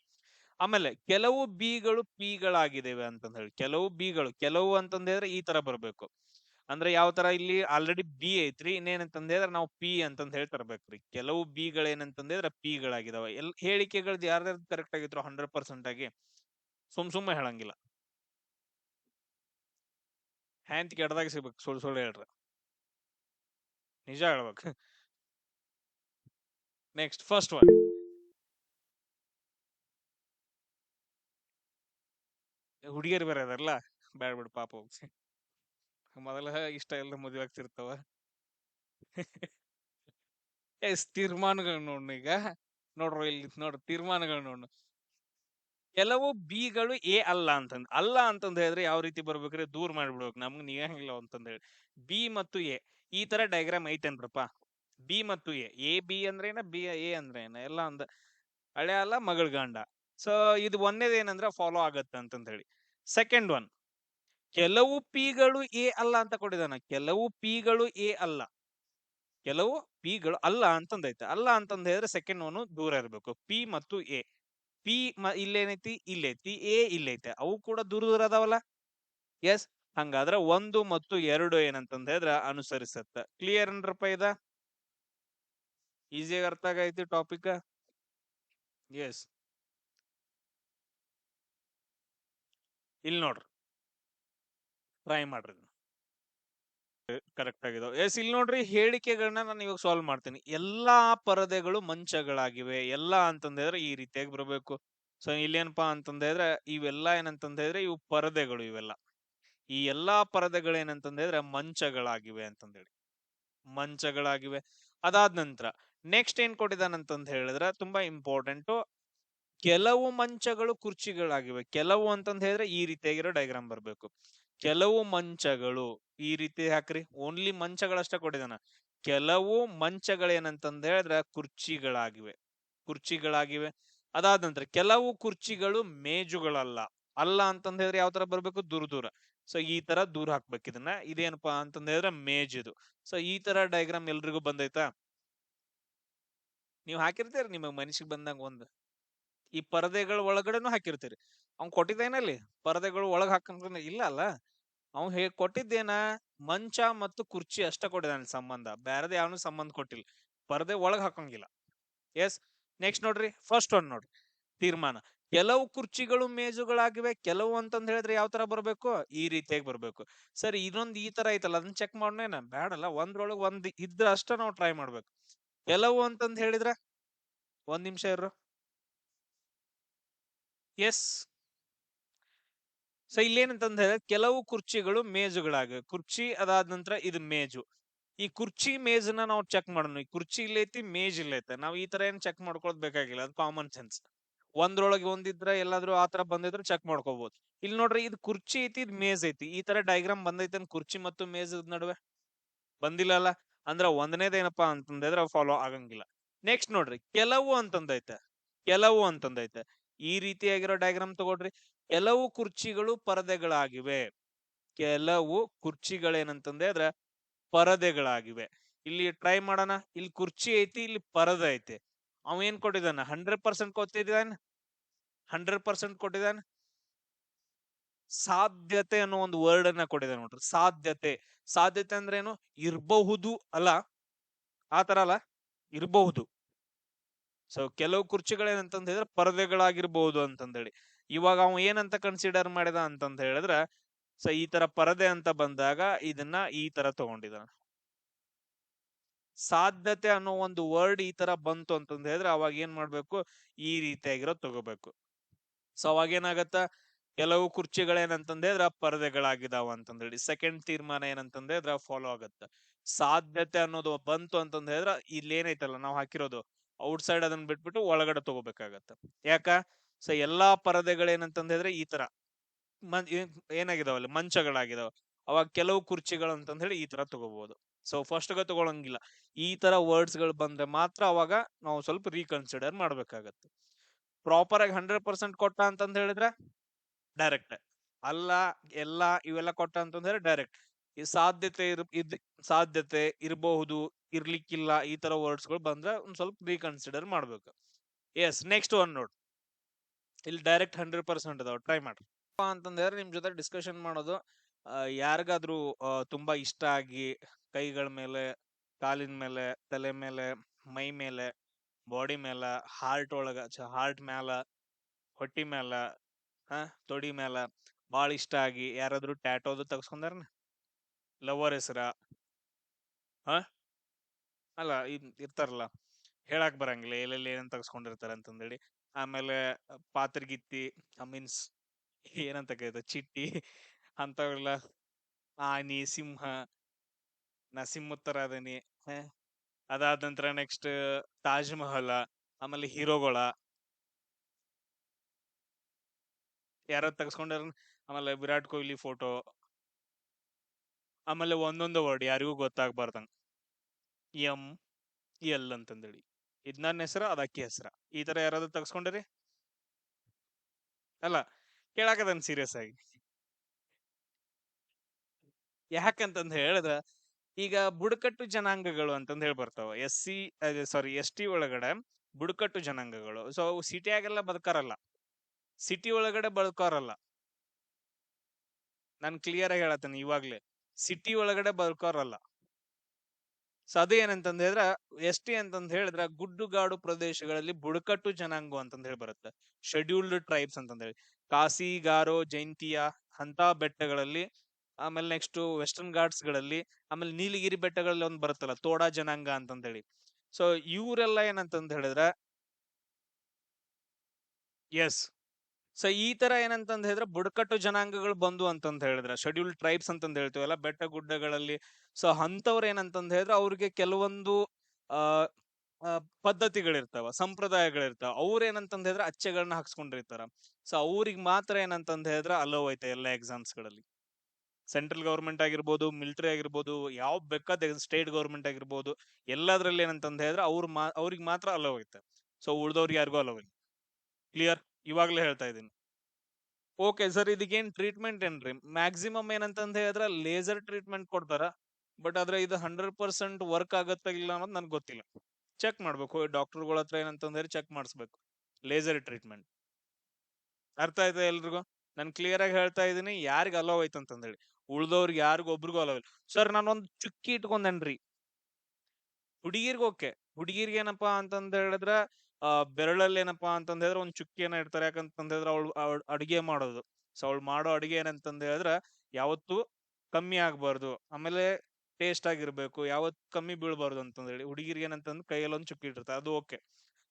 ಆಮೇಲೆ ಕೆಲವು ಬಿಗಳು ಪಿಗಳಾಗಿದ್ದೇವೆ ಅಂತಂದ್ ಹೇಳಿ. ಕೆಲವು ಬಿಗಳು ಕೆಲವು ಅಂತಂದ್ ಹೇಳಿದ್ರೆ ಈ ತರ ಬರಬೇಕು. ಅಂದ್ರೆ ಯಾವ ತರ ಇಲ್ಲಿ ಆಲ್ರೆಡಿ ಬಿ ಐತ್ರಿ ಇನ್ನೇನಂತಂದ್ರೆ ನಾವು ಪಿ ಅಂತಂದ್ ಹೇಳಿ ತರ್ಬೇಕ್ರಿ. ಕೆಲವು ಬಿಗಳು ಏನಂತಂದ್ರೆ ಪಿ ಪಿಗಳಾಗಿದಾವ ಎಲ್ ಹೇಳಿಕೆಗಳ್ ಯಾರ್ಯಾರ್ದು ಕರೆಕ್ಟ್ ಆಗಿದ್ರು ಹಂಡ್ರೆಡ್ ಪರ್ಸೆಂಟ್ ಆಗಿ ಸುಮ್ ಸುಮ್ಮನೆ ಹೇಳಂಗಿಲ್ಲ. ಹ್ಯಾಂತ್ ಕೆಡದಾಗ ಸಿಗ್ಬೇಕು ಸುಳ್ಳು ಸುಳ್ಳು ಹೇಳ್ರಿ. ನಿಜ ಹೇಳ್ಬೇಕು. ನೆಕ್ಸ್ಟ್ ಫಸ್ಟ್ ಒನ್ ಹುಡುಗಿಯರು ಬೇರೆ ಅದಾರಲ್ಲ? ಬ್ಯಾಡ್ ಬಿಡು, ಪಾಪ ಹೋಗ್ಸಿ. ಮೊದಲ ಇಷ್ಟ ಎಲ್ಲ ಮದುವೆ ಆಗ್ತಿರ್ತಾವ. ಎಸ್ ತೀರ್ಮಾನಗಳು ನೋಡ್ ಈಗ? ನೋಡ್ರಿ ಇಲ್ಲಿ ನೋಡ್ರಿ ತೀರ್ಮಾನಗಳು ನೋಡ್ ಕೆಲವು ಬಿಗಳು ಎ ಅಲ್ಲ ಅಂತಂದ್ ಅಲ್ಲ ಅಂತಂದ್ ಹೇಳಿದ್ರೆ ಯಾವ ರೀತಿ ಬರ್ಬೇಕ್ರಿ? ದೂರ ಮಾಡ್ಬಿಡ್ಬೇಕು. ನಮ್ಗೆ ನಿಗಂಗಿಲ್ಲ ಅಂತಂದ್ ಹೇಳಿ. ಬಿ ಮತ್ತು ಎ, ಈ ತರ ಡಯಾಗ್ರಾಮ್ ಐತೇನ್ರಪ್ಪ ಬಿ ಮತ್ತು ಎ ಎ, ಬಿ ಅಂದ್ರೆ ಏನ ಬಿ, ಎ ಅಂದ್ರೆ ಏನ ಎಲ್ಲ ಅಂದ ಹಳೆ ಅಲ್ಲ ಮಗಳ ಗಂಡ. ಸೊ ಇದು ಒಂದೇದೇನಂದ್ರೆ ಫಾಲೋ ಆಗತ್ತೆ ಅಂತಂದ್ ಹೇಳಿ. ಸೆಕೆಂಡ್ ಒನ್ ಕೆಲವು ಪಿಗಳು ಎ ಅಲ್ಲ ಅಂತ ಕೊಟ್ಟಿದ್ದಾನೆ. ಕೆಲವು ಪಿಗಳು ಎ ಅಲ್ಲ. ಕೆಲವು ಪಿಗಳು ಅಲ್ಲ ಅಂತಂದೈತೆ. ಅಲ್ಲ ಅಂತಂದ ಹೇಳಿದ್ರೆ ಸೆಕೆಂಡ್ ಒನ್ ದೂರ ಇರಬೇಕು. ಪಿ ಮತ್ತು ಎ. ಪಿ ಇಲ್ಲೇನೈತಿ? ಇಲ್ಲೈತಿ. ಎ ಇಲ್ಲೈತೆ. ಅವು ಕೂಡ ದೂರ ದೂರ ಅದಾವಲ್ಲ? ಎಸ್ ಹಂಗಾದ್ರೆ ಒಂದು ಮತ್ತು ಎರಡು ಏನಂತಂದ ಹೇಳಿದ್ರೆ ಅನುಸರಿಸತ್ತ. ಕ್ಲಿಯರ್ ಏನ್ರಪ್ಪ ಇದ? ಈಸಿಯಾಗಿ ಅರ್ಥ ಆಗೈತಿ ಟಾಪಿಕ್ ಎಸ್ ಇಲ್ಲಿ ನೋಡ್ರಿ. ಟ್ರೈ ಮಾಡ್ರಿ ಕರೆಕ್ಟ್ ಆಗಿದೆ. ಎಸ್, ಇಲ್ಲಿ ನೋಡ್ರಿ ಹೇಳಿಕೆಗಳನ್ನ ನಾನು ಇವಾಗ ಸಾಲ್ವ್ ಮಾಡ್ತೀನಿ. ಎಲ್ಲಾ ಪರದೆಗಳು ಮಂಚಗಳಾಗಿವೆ. ಎಲ್ಲಾ ಅಂತಂದ್ರೆ ಈ ರೀತಿಯಾಗಿ ಬರಬೇಕು. ಸೊ ಇಲ್ಲೇನಪ್ಪಾ ಅಂತಂದ್ರೆ ಇವೆಲ್ಲ ಏನಂತಂದ್ರೆ ಇವು ಪರದೆಗಳು ಇವೆಲ್ಲ. ಈ ಎಲ್ಲಾ ಪರದೆಗಳು ಏನಂತಂದ್ರೆ ಮಂಚಗಳಾಗಿವೆ ಅಂತಂದೇಳಿ. ಮಂಚಗಳಾಗಿವೆ. ಅದಾದ ನಂತರ ನೆಕ್ಸ್ಟ್ ಏನ್ ಕೊಟ್ಟಿದಾನಂತಂದ್ ಹೇಳಿದ್ರೆ ತುಂಬಾ ಇಂಪಾರ್ಟೆಂಟ್ ಕೆಲವು ಮಂಚಗಳು ಕುರ್ಚಿಗಳಾಗಿವೆ. ಕೆಲವು ಅಂತಂದ್ ಹೇಳಿದ್ರೆ ಈ ರೀತಿಯಾಗಿರೋ ಡೈಗ್ರಾಮ್ ಬರ್ಬೇಕು. ಕೆಲವು ಮಂಚಗಳು ಈ ರೀತಿ ಹಾಕ್ರಿ. ಓನ್ಲಿ ಮಂಚಗಳಷ್ಟ ಕೊಟ್ಟಿದಾನ ಕೆಲವು ಮಂಚಗಳೇನಂತಂದ ಹೇಳಿದ್ರೆ ಕುರ್ಚಿಗಳಾಗಿವೆ. ಕುರ್ಚಿಗಳಾಗಿವೆ. ಅದಾದ ನಂತರ ಕೆಲವು ಕುರ್ಚಿಗಳು ಮೇಜುಗಳಲ್ಲ. ಅಲ್ಲ ಅಂತಂದ ಹೇಳಿದ್ರೆ ಯಾವ ತರ ಬರ್ಬೇಕು? ದೂರ ದೂರ. ಸೊ ಈ ತರ ದೂರ ಹಾಕ್ಬೇಕು ಇದನ್ನ. ಇದೇನಪ್ಪಾ ಅಂತಂದ ಹೇಳಿದ್ರೆ ಮೇಜ್ ಇದು. ಸೊ ಈ ತರ ಡಯಾಗ್ರಾಮ್ ಎಲ್ರಿಗೂ ಬಂದೈತಾ? ನೀವ್ ಹಾಕಿರ್ತೀರ, ನಿಮಗ್ ಮನಸ್ಸಿಗೆ ಬಂದಂಗ ಒಂದ್. ಈ ಪರದೆಗಳ ಒಳಗಡೆನು ಹಾಕಿರ್ತೀರಿ. ಅವ್ನ್ ಕೊಟ್ಟಿದ್ದೇನಲ್ಲಿ, ಪರದೆಗಳು ಒಳಗ್ ಹಾಕಂತ ಇಲ್ಲ ಅಲ್ಲ? ಅವ್ನ್ ಹೇ, ಕೊಟ್ಟಿದ್ದೇನ? ಮಂಚ ಮತ್ತು ಕುರ್ಚಿ ಅಷ್ಟ ಕೊಟ್ಟಿದ್ದಾನೆ ಸಂಬಂಧ. ಬೇರೆದೇ ಯಾವನು ಸಂಬಂಧ ಕೊಟ್ಟಿಲ್ಲ. ಪರದೆ ಒಳಗ್ ಹಾಕಂಗಿಲ್ಲ. ಎಸ್, ನೆಕ್ಸ್ಟ್ ನೋಡ್ರಿ, ಫಸ್ಟ್ ಒನ್ ನೋಡ್ರಿ. ತೀರ್ಮಾನ. ಕೆಲವು ಕುರ್ಚಿಗಳು ಮೇಜುಗಳಾಗಿವೆ, ಕೆಲವು ಅಂತಂದ್ ಹೇಳಿದ್ರೆ ಯಾವ ತರ ಬರ್ಬೇಕು? ಈ ರೀತಿಯಾಗಿ ಬರ್ಬೇಕು. ಸರಿ, ಇನ್ನೊಂದ್ ಈ ತರ ಐತಲ್ಲ, ಅದನ್ನ ಚೆಕ್ ಮಾಡೋಣ ಬೇಡಲ್ಲ, ಒಂದ್ರೊಳಗ್ ಒಂದ್ ಇದ್ರ ಅಷ್ಟ ನಾವು ಟ್ರೈ ಮಾಡ್ಬೇಕು. ಕೆಲವು ಅಂತಂದ್ ಹೇಳಿದ್ರ, ಒಂದ್ ನಿಮಿಷ ಇರ್ರು. ಎಸ್ ಸೊ ಇಲ್ಲೇನಂತ ಹೇಳಿದ್ರೆ ಕೆಲವು ಕುರ್ಚಿಗಳು ಮೇಜುಗಳಾಗ, ಕುರ್ಚಿ ಅದಾದ ನಂತರ ಇದು ಮೇಜು. ಈ ಕುರ್ಚಿ ಮೇಜನ್ನ ನಾವು ಚೆಕ್ ಮಾಡೋಣ. ಈ ಕುರ್ಚಿ ಇಲ್ಲೈತಿ, ಮೇಜ್ ಇಲ್ಲೈತೆ. ನಾವು ಈ ತರ ಏನ್ ಚೆಕ್ ಮಾಡ್ಕೊಳ್ಳೋದ್ ಬೇಕಾಗಿಲ್ಲ. ಅದು ಕಾಮನ್ ಸೆನ್ಸ್ ಒಂದ್ರೊಳಗೆ ಒಂದಿದ್ರ ಎಲ್ಲಾದ್ರೂ ಆ ತರ ಬಂದಿದ್ರೆ ಚೆಕ್ ಮಾಡ್ಕೋಬಹುದು ಇಲ್ಲಿ ನೋಡ್ರಿ, ಇದು ಕುರ್ಚಿ ಐತಿ, ಇದು ಮೇಜ್ ಐತಿ. ಈ ತರ ಡಯಾಗ್ರಾಮ್ ಬಂದೈತೆ ಕುರ್ಚಿ ಮತ್ತು ಮೇಜ್ ನಡುವೆ ಬಂದಿಲ್ಲ ಅಲ್ಲ? ಅಂದ್ರ ಒಂದನೇದೇನಪ್ಪಾ ಅಂತಂದ್ರೆ ಫಾಲೋ ಆಗಂಗಿಲ್ಲ. ನೆಕ್ಸ್ಟ್ ನೋಡ್ರಿ, ಕೆಲವು ಅಂತಂದೈತೆ. ಕೆಲವು ಅಂತಂದೈತೆ. ಈ ರೀತಿಯಾಗಿರೋ ಡಯಾಗ್ರಾಮ್ ತಗೊಳ್ರಿ. ಕೆಲವು ಕುರ್ಚಿಗಳು ಪರದೆಗಳಾಗಿವೆ. ಕೆಲವು ಕುರ್ಚಿಗಳೇನಂತಂದ್ರೆ ಪರದೆಗಳಾಗಿವೆ. ಇಲ್ಲಿ ಟ್ರೈ ಮಾಡೋಣ. ಇಲ್ಲಿ ಕುರ್ಚಿ ಐತಿ, ಇಲ್ಲಿ ಪರದೆ ಐತಿ. ಅವ ಏನ್ ಕೊಟ್ಟಿದ್ದಾನ? ಹಂಡ್ರೆಡ್ ಪರ್ಸೆಂಟ್ ಕೊತ್ತಿದ್ದಾನ ಹಂಡ್ರೆಡ್ ಪರ್ಸೆಂಟ್ ಕೊಟ್ಟಿದ್ದಾನೆ? ಸಾಧ್ಯತೆ ಅನ್ನೋ ಒಂದು ವರ್ಡ್ ಅನ್ನ ಕೊಟ್ಟಿದೆ ನೋಡ್ರಿ. ಸಾಧ್ಯತೆ. ಸಾಧ್ಯತೆ ಅಂದ್ರೆ ಏನು ಇರಬಹುದು ಅಲ್ಲ. ಆತರ ಅಲ್ಲ. ಇರಬಹುದು. ಸೊ ಕೆಲವು ಕುರ್ಚಿಗಳೇನಂತಂದ್ ಹೇಳಿದ್ರೆ ಪರದೆಗಳಾಗಿರ್ಬೋದು ಅಂತಂದೇಳಿ. ಇವಾಗ ಅವ ಏನಂತ ಕನ್ಸಿಡರ್ ಮಾಡಿದ ಅಂತಂದ ಹೇಳಿದ್ರೆ ಸೊ ಈ ತರ ಪರದೆ ಅಂತ ಬಂದಾಗ ಇದನ್ನ ಈ ತರ ತಗೊಂಡಿದಾನ. ಸಾಧ್ಯತೆ ಅನ್ನೋ ಒಂದು ವರ್ಡ್ ಈ ತರ ಬಂತು ಅಂತಂದ ಹೇಳಿದ್ರೆ ಅವಾಗ ಏನ್ ಮಾಡ್ಬೇಕು? ಈ ರೀತಿಯಾಗಿರೋ ತಗೋಬೇಕು. ಸೊ ಅವಾಗ ಏನಾಗತ್ತ? ಕೆಲವು ಕುರ್ಚಿಗಳೇನಂತಂದ ಹೇಳಿದ್ರ ಪರದೆಗಳಾಗಿದಾವ ಅಂತಂದೇಳಿ. ಸೆಕೆಂಡ್ ತೀರ್ಮಾನ ಏನಂತಂದ ಹೇಳಿದ್ರ ಫಾಲೋ ಆಗತ್ತ. ಸಾಧ್ಯತೆ ಅನ್ನೋದು ಬಂತು ಅಂತಂದ ಹೇಳಿದ್ರ ಇಲ್ಲಿ ಏನೈತಲ್ಲ ನಾವು ಹಾಕಿರೋದು. ಔಟ್ ಸೈಡ್ ಅದನ್ನ ಬಿಟ್ಬಿಟ್ಟು ಒಳಗಡೆ ತಗೋಬೇಕಾಗತ್ತೆ. ಯಾಕ? ಸೊ ಎಲ್ಲಾ ಪರದೆಗಳೇನಂತಂದ ಹೇಳಿದ್ರೆ ಈ ತರ. ಮನ್ ಏನಾಗಿದಾವಲ್ಲ ಮಂಚಗಳಾಗಿದಾವ. ಅವಾಗ ಕೆಲವು ಕುರ್ಚಿಗಳು ಅಂತಂದ ಹೇಳಿ ಈ ತರ ತಗೋಬಹುದು ಸೊ ಫಸ್ಟ್ಗೆ ತಗೊಳಂಗಿಲ್ಲ. ಈ ತರ ವರ್ಡ್ಸ್ಗಳು ಬಂದ್ರೆ ಮಾತ್ರ ಅವಾಗ ನಾವು ಸ್ವಲ್ಪ ರೀಕನ್ಸಿಡರ್ ಮಾಡ್ಬೇಕಾಗತ್ತೆ. ಪ್ರಾಪರ್ ಆಗಿ ಹಂಡ್ರೆಡ್ ಪರ್ಸೆಂಟ್ ಕೊಟ್ಟ ಅಂತಂದ ಹೇಳಿದ್ರೆ ಡೈರೆಕ್ಟ್. ಅಲ್ಲ, ಎಲ್ಲ ಇವೆಲ್ಲ ಕೊಟ್ಟ ಅಂತಂದ್ರೆ ಡೈರೆಕ್ಟ್. ಸಾಧ್ಯತೆ ಇರ್, ಇದ್, ಸಾಧ್ಯತೆ ಇರಬಹುದು, ಇರ್ಲಿಕ್ಕಿಲ್ಲ ಈ ತರ ವರ್ಡ್ಸ್ಗಳು ಬಂದ್ರೆ ಒಂದ್ ಸ್ವಲ್ಪ ರೀಕನ್ಸಿಡರ್ ಮಾಡ್ಬೇಕು. ಎಸ್ ನೆಕ್ಸ್ಟ್ ಒನ್ ನೋಡ್. ಇಲ್ಲಿ ಡೈರೆಕ್ಟ್ ಹಂಡ್ರೆಡ್ ಪರ್ಸೆಂಟ್ ಅದಾವ ಟ್ರೈ ಮಾಡ್ರಿ. ಅಂತಂದ್ರೆ ನಿಮ್ ಜೊತೆ ಡಿಸ್ಕಷನ್ ಮಾಡೋದು ಯಾರಿಗಾದ್ರೂ ತುಂಬಾ ಇಷ್ಟ ಆಗಿ ಕೈಗಳ ಮೇಲೆ, ಕಾಲಿನ ಮೇಲೆ, ತಲೆ ಮೇಲೆ, ಮೈ ಮೇಲೆ ಬಾಡಿ ಮೇಲೆ ಹಾರ್ಟ್ ಒಳಗ ಹಾರ್ಟ್ ಮ್ಯಾಲ, ಹೊಟ್ಟಿ ಮ್ಯಾಲ, ಹ, ತೊಡಿ ಮ್ಯಾಲ ಬಾಳ ಇಷ್ಟ ಆಗಿ ಯಾರಾದ್ರೂ ಟ್ಯಾಟೋದು ತೆಗ್ಸ್ಕೊಂಡಾರನ? ಲವರ್ ಹೆಸರ. ಹ? ಅಲ್ಲ ಇರ್ತಾರಲ್ಲ. ಹೇಳಕ್ ಬರಂಗಿಲ್ಲ. ಎಲ್ಲೆಲ್ಲಿ ಏನಂತ ತಗ್ಸ್ಕೊಂಡಿರ್ತಾರೆ ಅಂತಂದೇಳಿ. ಆಮೇಲೆ ಪಾತ್ರಗಿತ್ತಿ ಮೀನ್ಸ್ ಏನಂತ ಕರೀತಾರೆ ಚಿಟ್ಟಿ ಅಂತವೆಲ್ಲ ಆನಿ, ಸಿಂಹ ನಾ ಸಿಂಹದ್ ತರ ಅದಾದ ನಂತರ ನೆಕ್ಸ್ಟ್ ತಾಜ್ ಮಹಲ್, ಆಮೇಲೆ ಹೀರೋಗಳ. ಯಾರ ತೆಗ್ಸ್ಕೊಂಡಾರ ಆಮೇಲೆ ವಿರಾಟ್ ಕೊಹ್ಲಿ ಫೋಟೋ ಆಮೇಲೆ ಒಂದೊಂದು ವರ್ಡ್ ಯಾರಿಗೂ ಗೊತ್ತಾಗ್ಬಾರ್ದಂಗ. ಎಂ ಎಲ್ ಅಂತಂದೇಳಿ. ಇದ್ ನನ್ನ ಹೆಸರ, ಅದಕ್ಕೆ ಹೆಸರ. ಈ ತರ ಯಾರಾದ್ರೂ ತಗ್ಸ್ಕೊಂಡಿರಿ? ಅಲ್ಲ ಕೇಳಾಕದನ್ ಸೀರಿಯಸ್ ಆಗಿ. ಯಾಕಂತಂದ್ ಹೇಳಿದ್ರ, ಈಗ ಬುಡಕಟ್ಟು ಜನಾಂಗಗಳು ಅಂತಂದ್ ಹೇಳಿ ಬರ್ತಾವ. S C sorry S T ಒಳಗಡೆ ಬುಡಕಟ್ಟು ಜನಾಂಗಗಳು. ಸೊ ಸಿಟಿಯಾಗೆಲ್ಲ ಬದುಕಾರಲ್ಲ. ಸಿಟಿ ಒಳಗಡೆ ಬದುಕೋರಲ್ಲ ನಾನು ಕ್ಲಿಯರ್ ಆಗಿ ಹೇಳತ್ತೇನೆ ಇವಾಗ್ಲೇ. ಸಿಟಿ ಒಳಗಡೆ ಬದುಕೋರಲ್ಲ ಸೊ, ಅದು ಏನಂತಂದ ಹೇಳಿದ್ರ, ಎಸ್ ಟಿ ಅಂತಂದ್ ಹೇಳಿದ್ರೆ, ಗುಡ್ಡುಗಾಡು ಪ್ರದೇಶಗಳಲ್ಲಿ ಬುಡಕಟ್ಟು ಜನಾಂಗ ಅಂತಂದ ಹೇಳಿ ಬರುತ್ತೆ. ಶೆಡ್ಯೂಲ್ಡ್ ಟ್ರೈಬ್ಸ್ ಅಂತಂದೇಳಿ ಕಾಸಿ ಗಾರೋ, ಜೈಂತಿಯ ಅಂತ ಬೆಟ್ಟಗಳಲ್ಲಿ, ಆಮೇಲೆ ನೆಕ್ಸ್ಟ್ ವೆಸ್ಟರ್ನ್ ಘಾಟ್ಸ್ಗಳಲ್ಲಿ, ಆಮೇಲೆ ನೀಲಗಿರಿ ಬೆಟ್ಟಗಳಲ್ಲಿ ಒಂದು ಬರುತ್ತಲ್ಲ, ತೋಡಾ ಜನಾಂಗ ಅಂತಂದೇಳಿ ಸೊ ಇವರೆಲ್ಲ ಏನಂತಂದ್ ಹೇಳಿದ್ರೆ ಎಸ್ ಸೊ ಈ ತರ ಏನಂತಂದ್ ಹೇಳಿದ್ರೆ ಬುಡಕಟ್ಟು ಜನಾಂಗಗಳು ಬಂದು ಅಂತಂದ್ ಹೇಳಿದ್ರೆ ಶೆಡ್ಯೂಲ್ ಟ್ರೈಬ್ಸ್ ಅಂತಂದ್ ಹೇಳ್ತೀವಲ್ಲ ಬೆಟ್ಟ ಗುಡ್ಡಗಳಲ್ಲಿ. ಸೊ ಅಂತವ್ರ ಏನಂತಂದ್ ಹೇಳಿದ್ರೆ ಅವ್ರಿಗೆ ಕೆಲವೊಂದು ಪದ್ಧತಿಗಳಿರ್ತಾವ, ಸಂಪ್ರದಾಯಗಳಿರ್ತಾವ. ಅವ್ರ ಏನಂತಂದ್ ಹೇಳಿದ್ರೆ ಅಚ್ಚೆಗಳನ್ನ ಹಾಕ್ಸ್ಕೊಂಡಿರ್ತಾರ. ಸೊ ಅವ್ರಿಗೆ ಮಾತ್ರ ಏನಂತಂದ್ ಹೇಳಿದ್ರೆ ಅಲೋ ಐತೆ ಎಲ್ಲ ಎಕ್ಸಾಮ್ಸ್ಗಳಲ್ಲಿ ಸೆಂಟ್ರಲ್ ಗೌರ್ಮೆಂಟ್ ಆಗಿರ್ಬೋದು ಮಿಲಿಟರಿ ಆಗಿರ್ಬೋದು, ಯಾವ ಬೇಕಾದ ಸ್ಟೇಟ್ ಗೌರ್ಮೆಂಟ್ ಆಗಿರ್ಬೋದು, ಎಲ್ಲದ್ರಲ್ಲಿ ಏನಂತಂದ್ ಹೇಳಿದ್ರೆ ಅವ್ರ ಮಾ, ಅವ್ರಿಗೆ ಮಾತ್ರ ಅಲೋ ಐತೆ. ಸೊ ಉಳ್ದವ್ರಿಗೆ ಯಾರಿಗೂ ಅಲೋ ಇಲ್ಲ. ಕ್ಲಿಯರ್ ಇವಾಗ್ಲೇ ಹೇಳ್ತಾ ಇದೀನಿ ಓಕೆ, ಸರ್ ಇದಕ್ಕೇನ್ ಟ್ರೀಟ್ಮೆಂಟ್ ಏನ್ರಿ? ಮ್ಯಾಕ್ಸಿಮಮ್ ಏನಂತಂದು ಹೇಳಿದ್ರೆ ಲೇಸರ್ ಟ್ರೀಟ್ಮೆಂಟ್ ಕೊಡ್ತಾರ, ಬಟ್ ಆದ್ರೆ ಇದು ಹಂಡ್ರೆಡ್ ಪರ್ಸೆಂಟ್ ವರ್ಕ್ ಆಗತ್ತ ಇಲ್ಲ ಅನ್ನೋದು ನನ್ಗೆ ಗೊತ್ತಿಲ್ಲ. ಚೆಕ್ ಮಾಡ್ಬೇಕು ಡಾಕ್ಟರ್ಗಳ ಹತ್ರ ಹೇಳಿ ಚೆಕ್ ಮಾಡಿಸ್ಬೇಕು, ಲೇಸರ್ ಟ್ರೀಟ್ಮೆಂಟ್. ಅರ್ಥ ಆಯ್ತಾ ಎಲ್ರಿಗೂ? ನಾನು ಕ್ಲಿಯರ್ ಆಗಿ ಹೇಳ್ತಾ ಇದ್ದೀನಿ, ಯಾರಿಗ ಅಲೋ ಆಯ್ತು ಅಂತಂದೇಳಿ ಉಳ್ದವ್ರಿಗೆ ಯಾರಿಗೂ ಒಬ್ರಿಗೂ ಅಲೋ ಇಲ್ಲ. ಸರ್ ನಾನೊಂದ್ ಚುಕ್ಕಿ ಇಟ್ಕೊಂಡೇನ್ರಿ. ಹುಡುಗಿರ್ಗೆ ಓಕೆ. ಹುಡುಗಿರ್ಗೆ ಏನಪ್ಪಾ ಅಂತಂದ್ರೆ ಹೇಳಿದ್ರ ಆ, ಬೆರಳಲ್ಲಿ ಏನಪ್ಪಾ ಅಂತಂದ್ ಹೇಳಿದ್ರೆ ಒಂದ್ ಚುಕ್ಕಿಯನ್ನ ಇಡ್ತಾರೆ. ಯಾಕಂತಂದ್ ಹೇಳಿದ್ರೆ ಅವಳು ಅಡಿಗೆ ಮಾಡೋದು. ಸೊ, ಅವಳು ಮಾಡೋ ಅಡಿಗೆ ಏನಂತಂದ್ ಹೇಳಿದ್ರೆ ಯಾವತ್ತು ಕಮ್ಮಿ ಆಗ್ಬಾರ್ದು. ಆಮೇಲೆ ಟೇಸ್ಟ್ ಆಗಿರ್ಬೇಕು. ಯಾವತ್ ಕಮ್ಮಿ ಬೀಳ್ಬಾರ್ದು ಅಂತಂದೇಳಿ ಹುಡುಗಿರ್ಗೆ ಏನಂತಂದ್ ಕೈಯಲ್ಲಿ ಒಂದು ಚುಕ್ಕಿ ಇಟ್ಟಿರ್ತಾರೆ. ಅದು ಓಕೆ.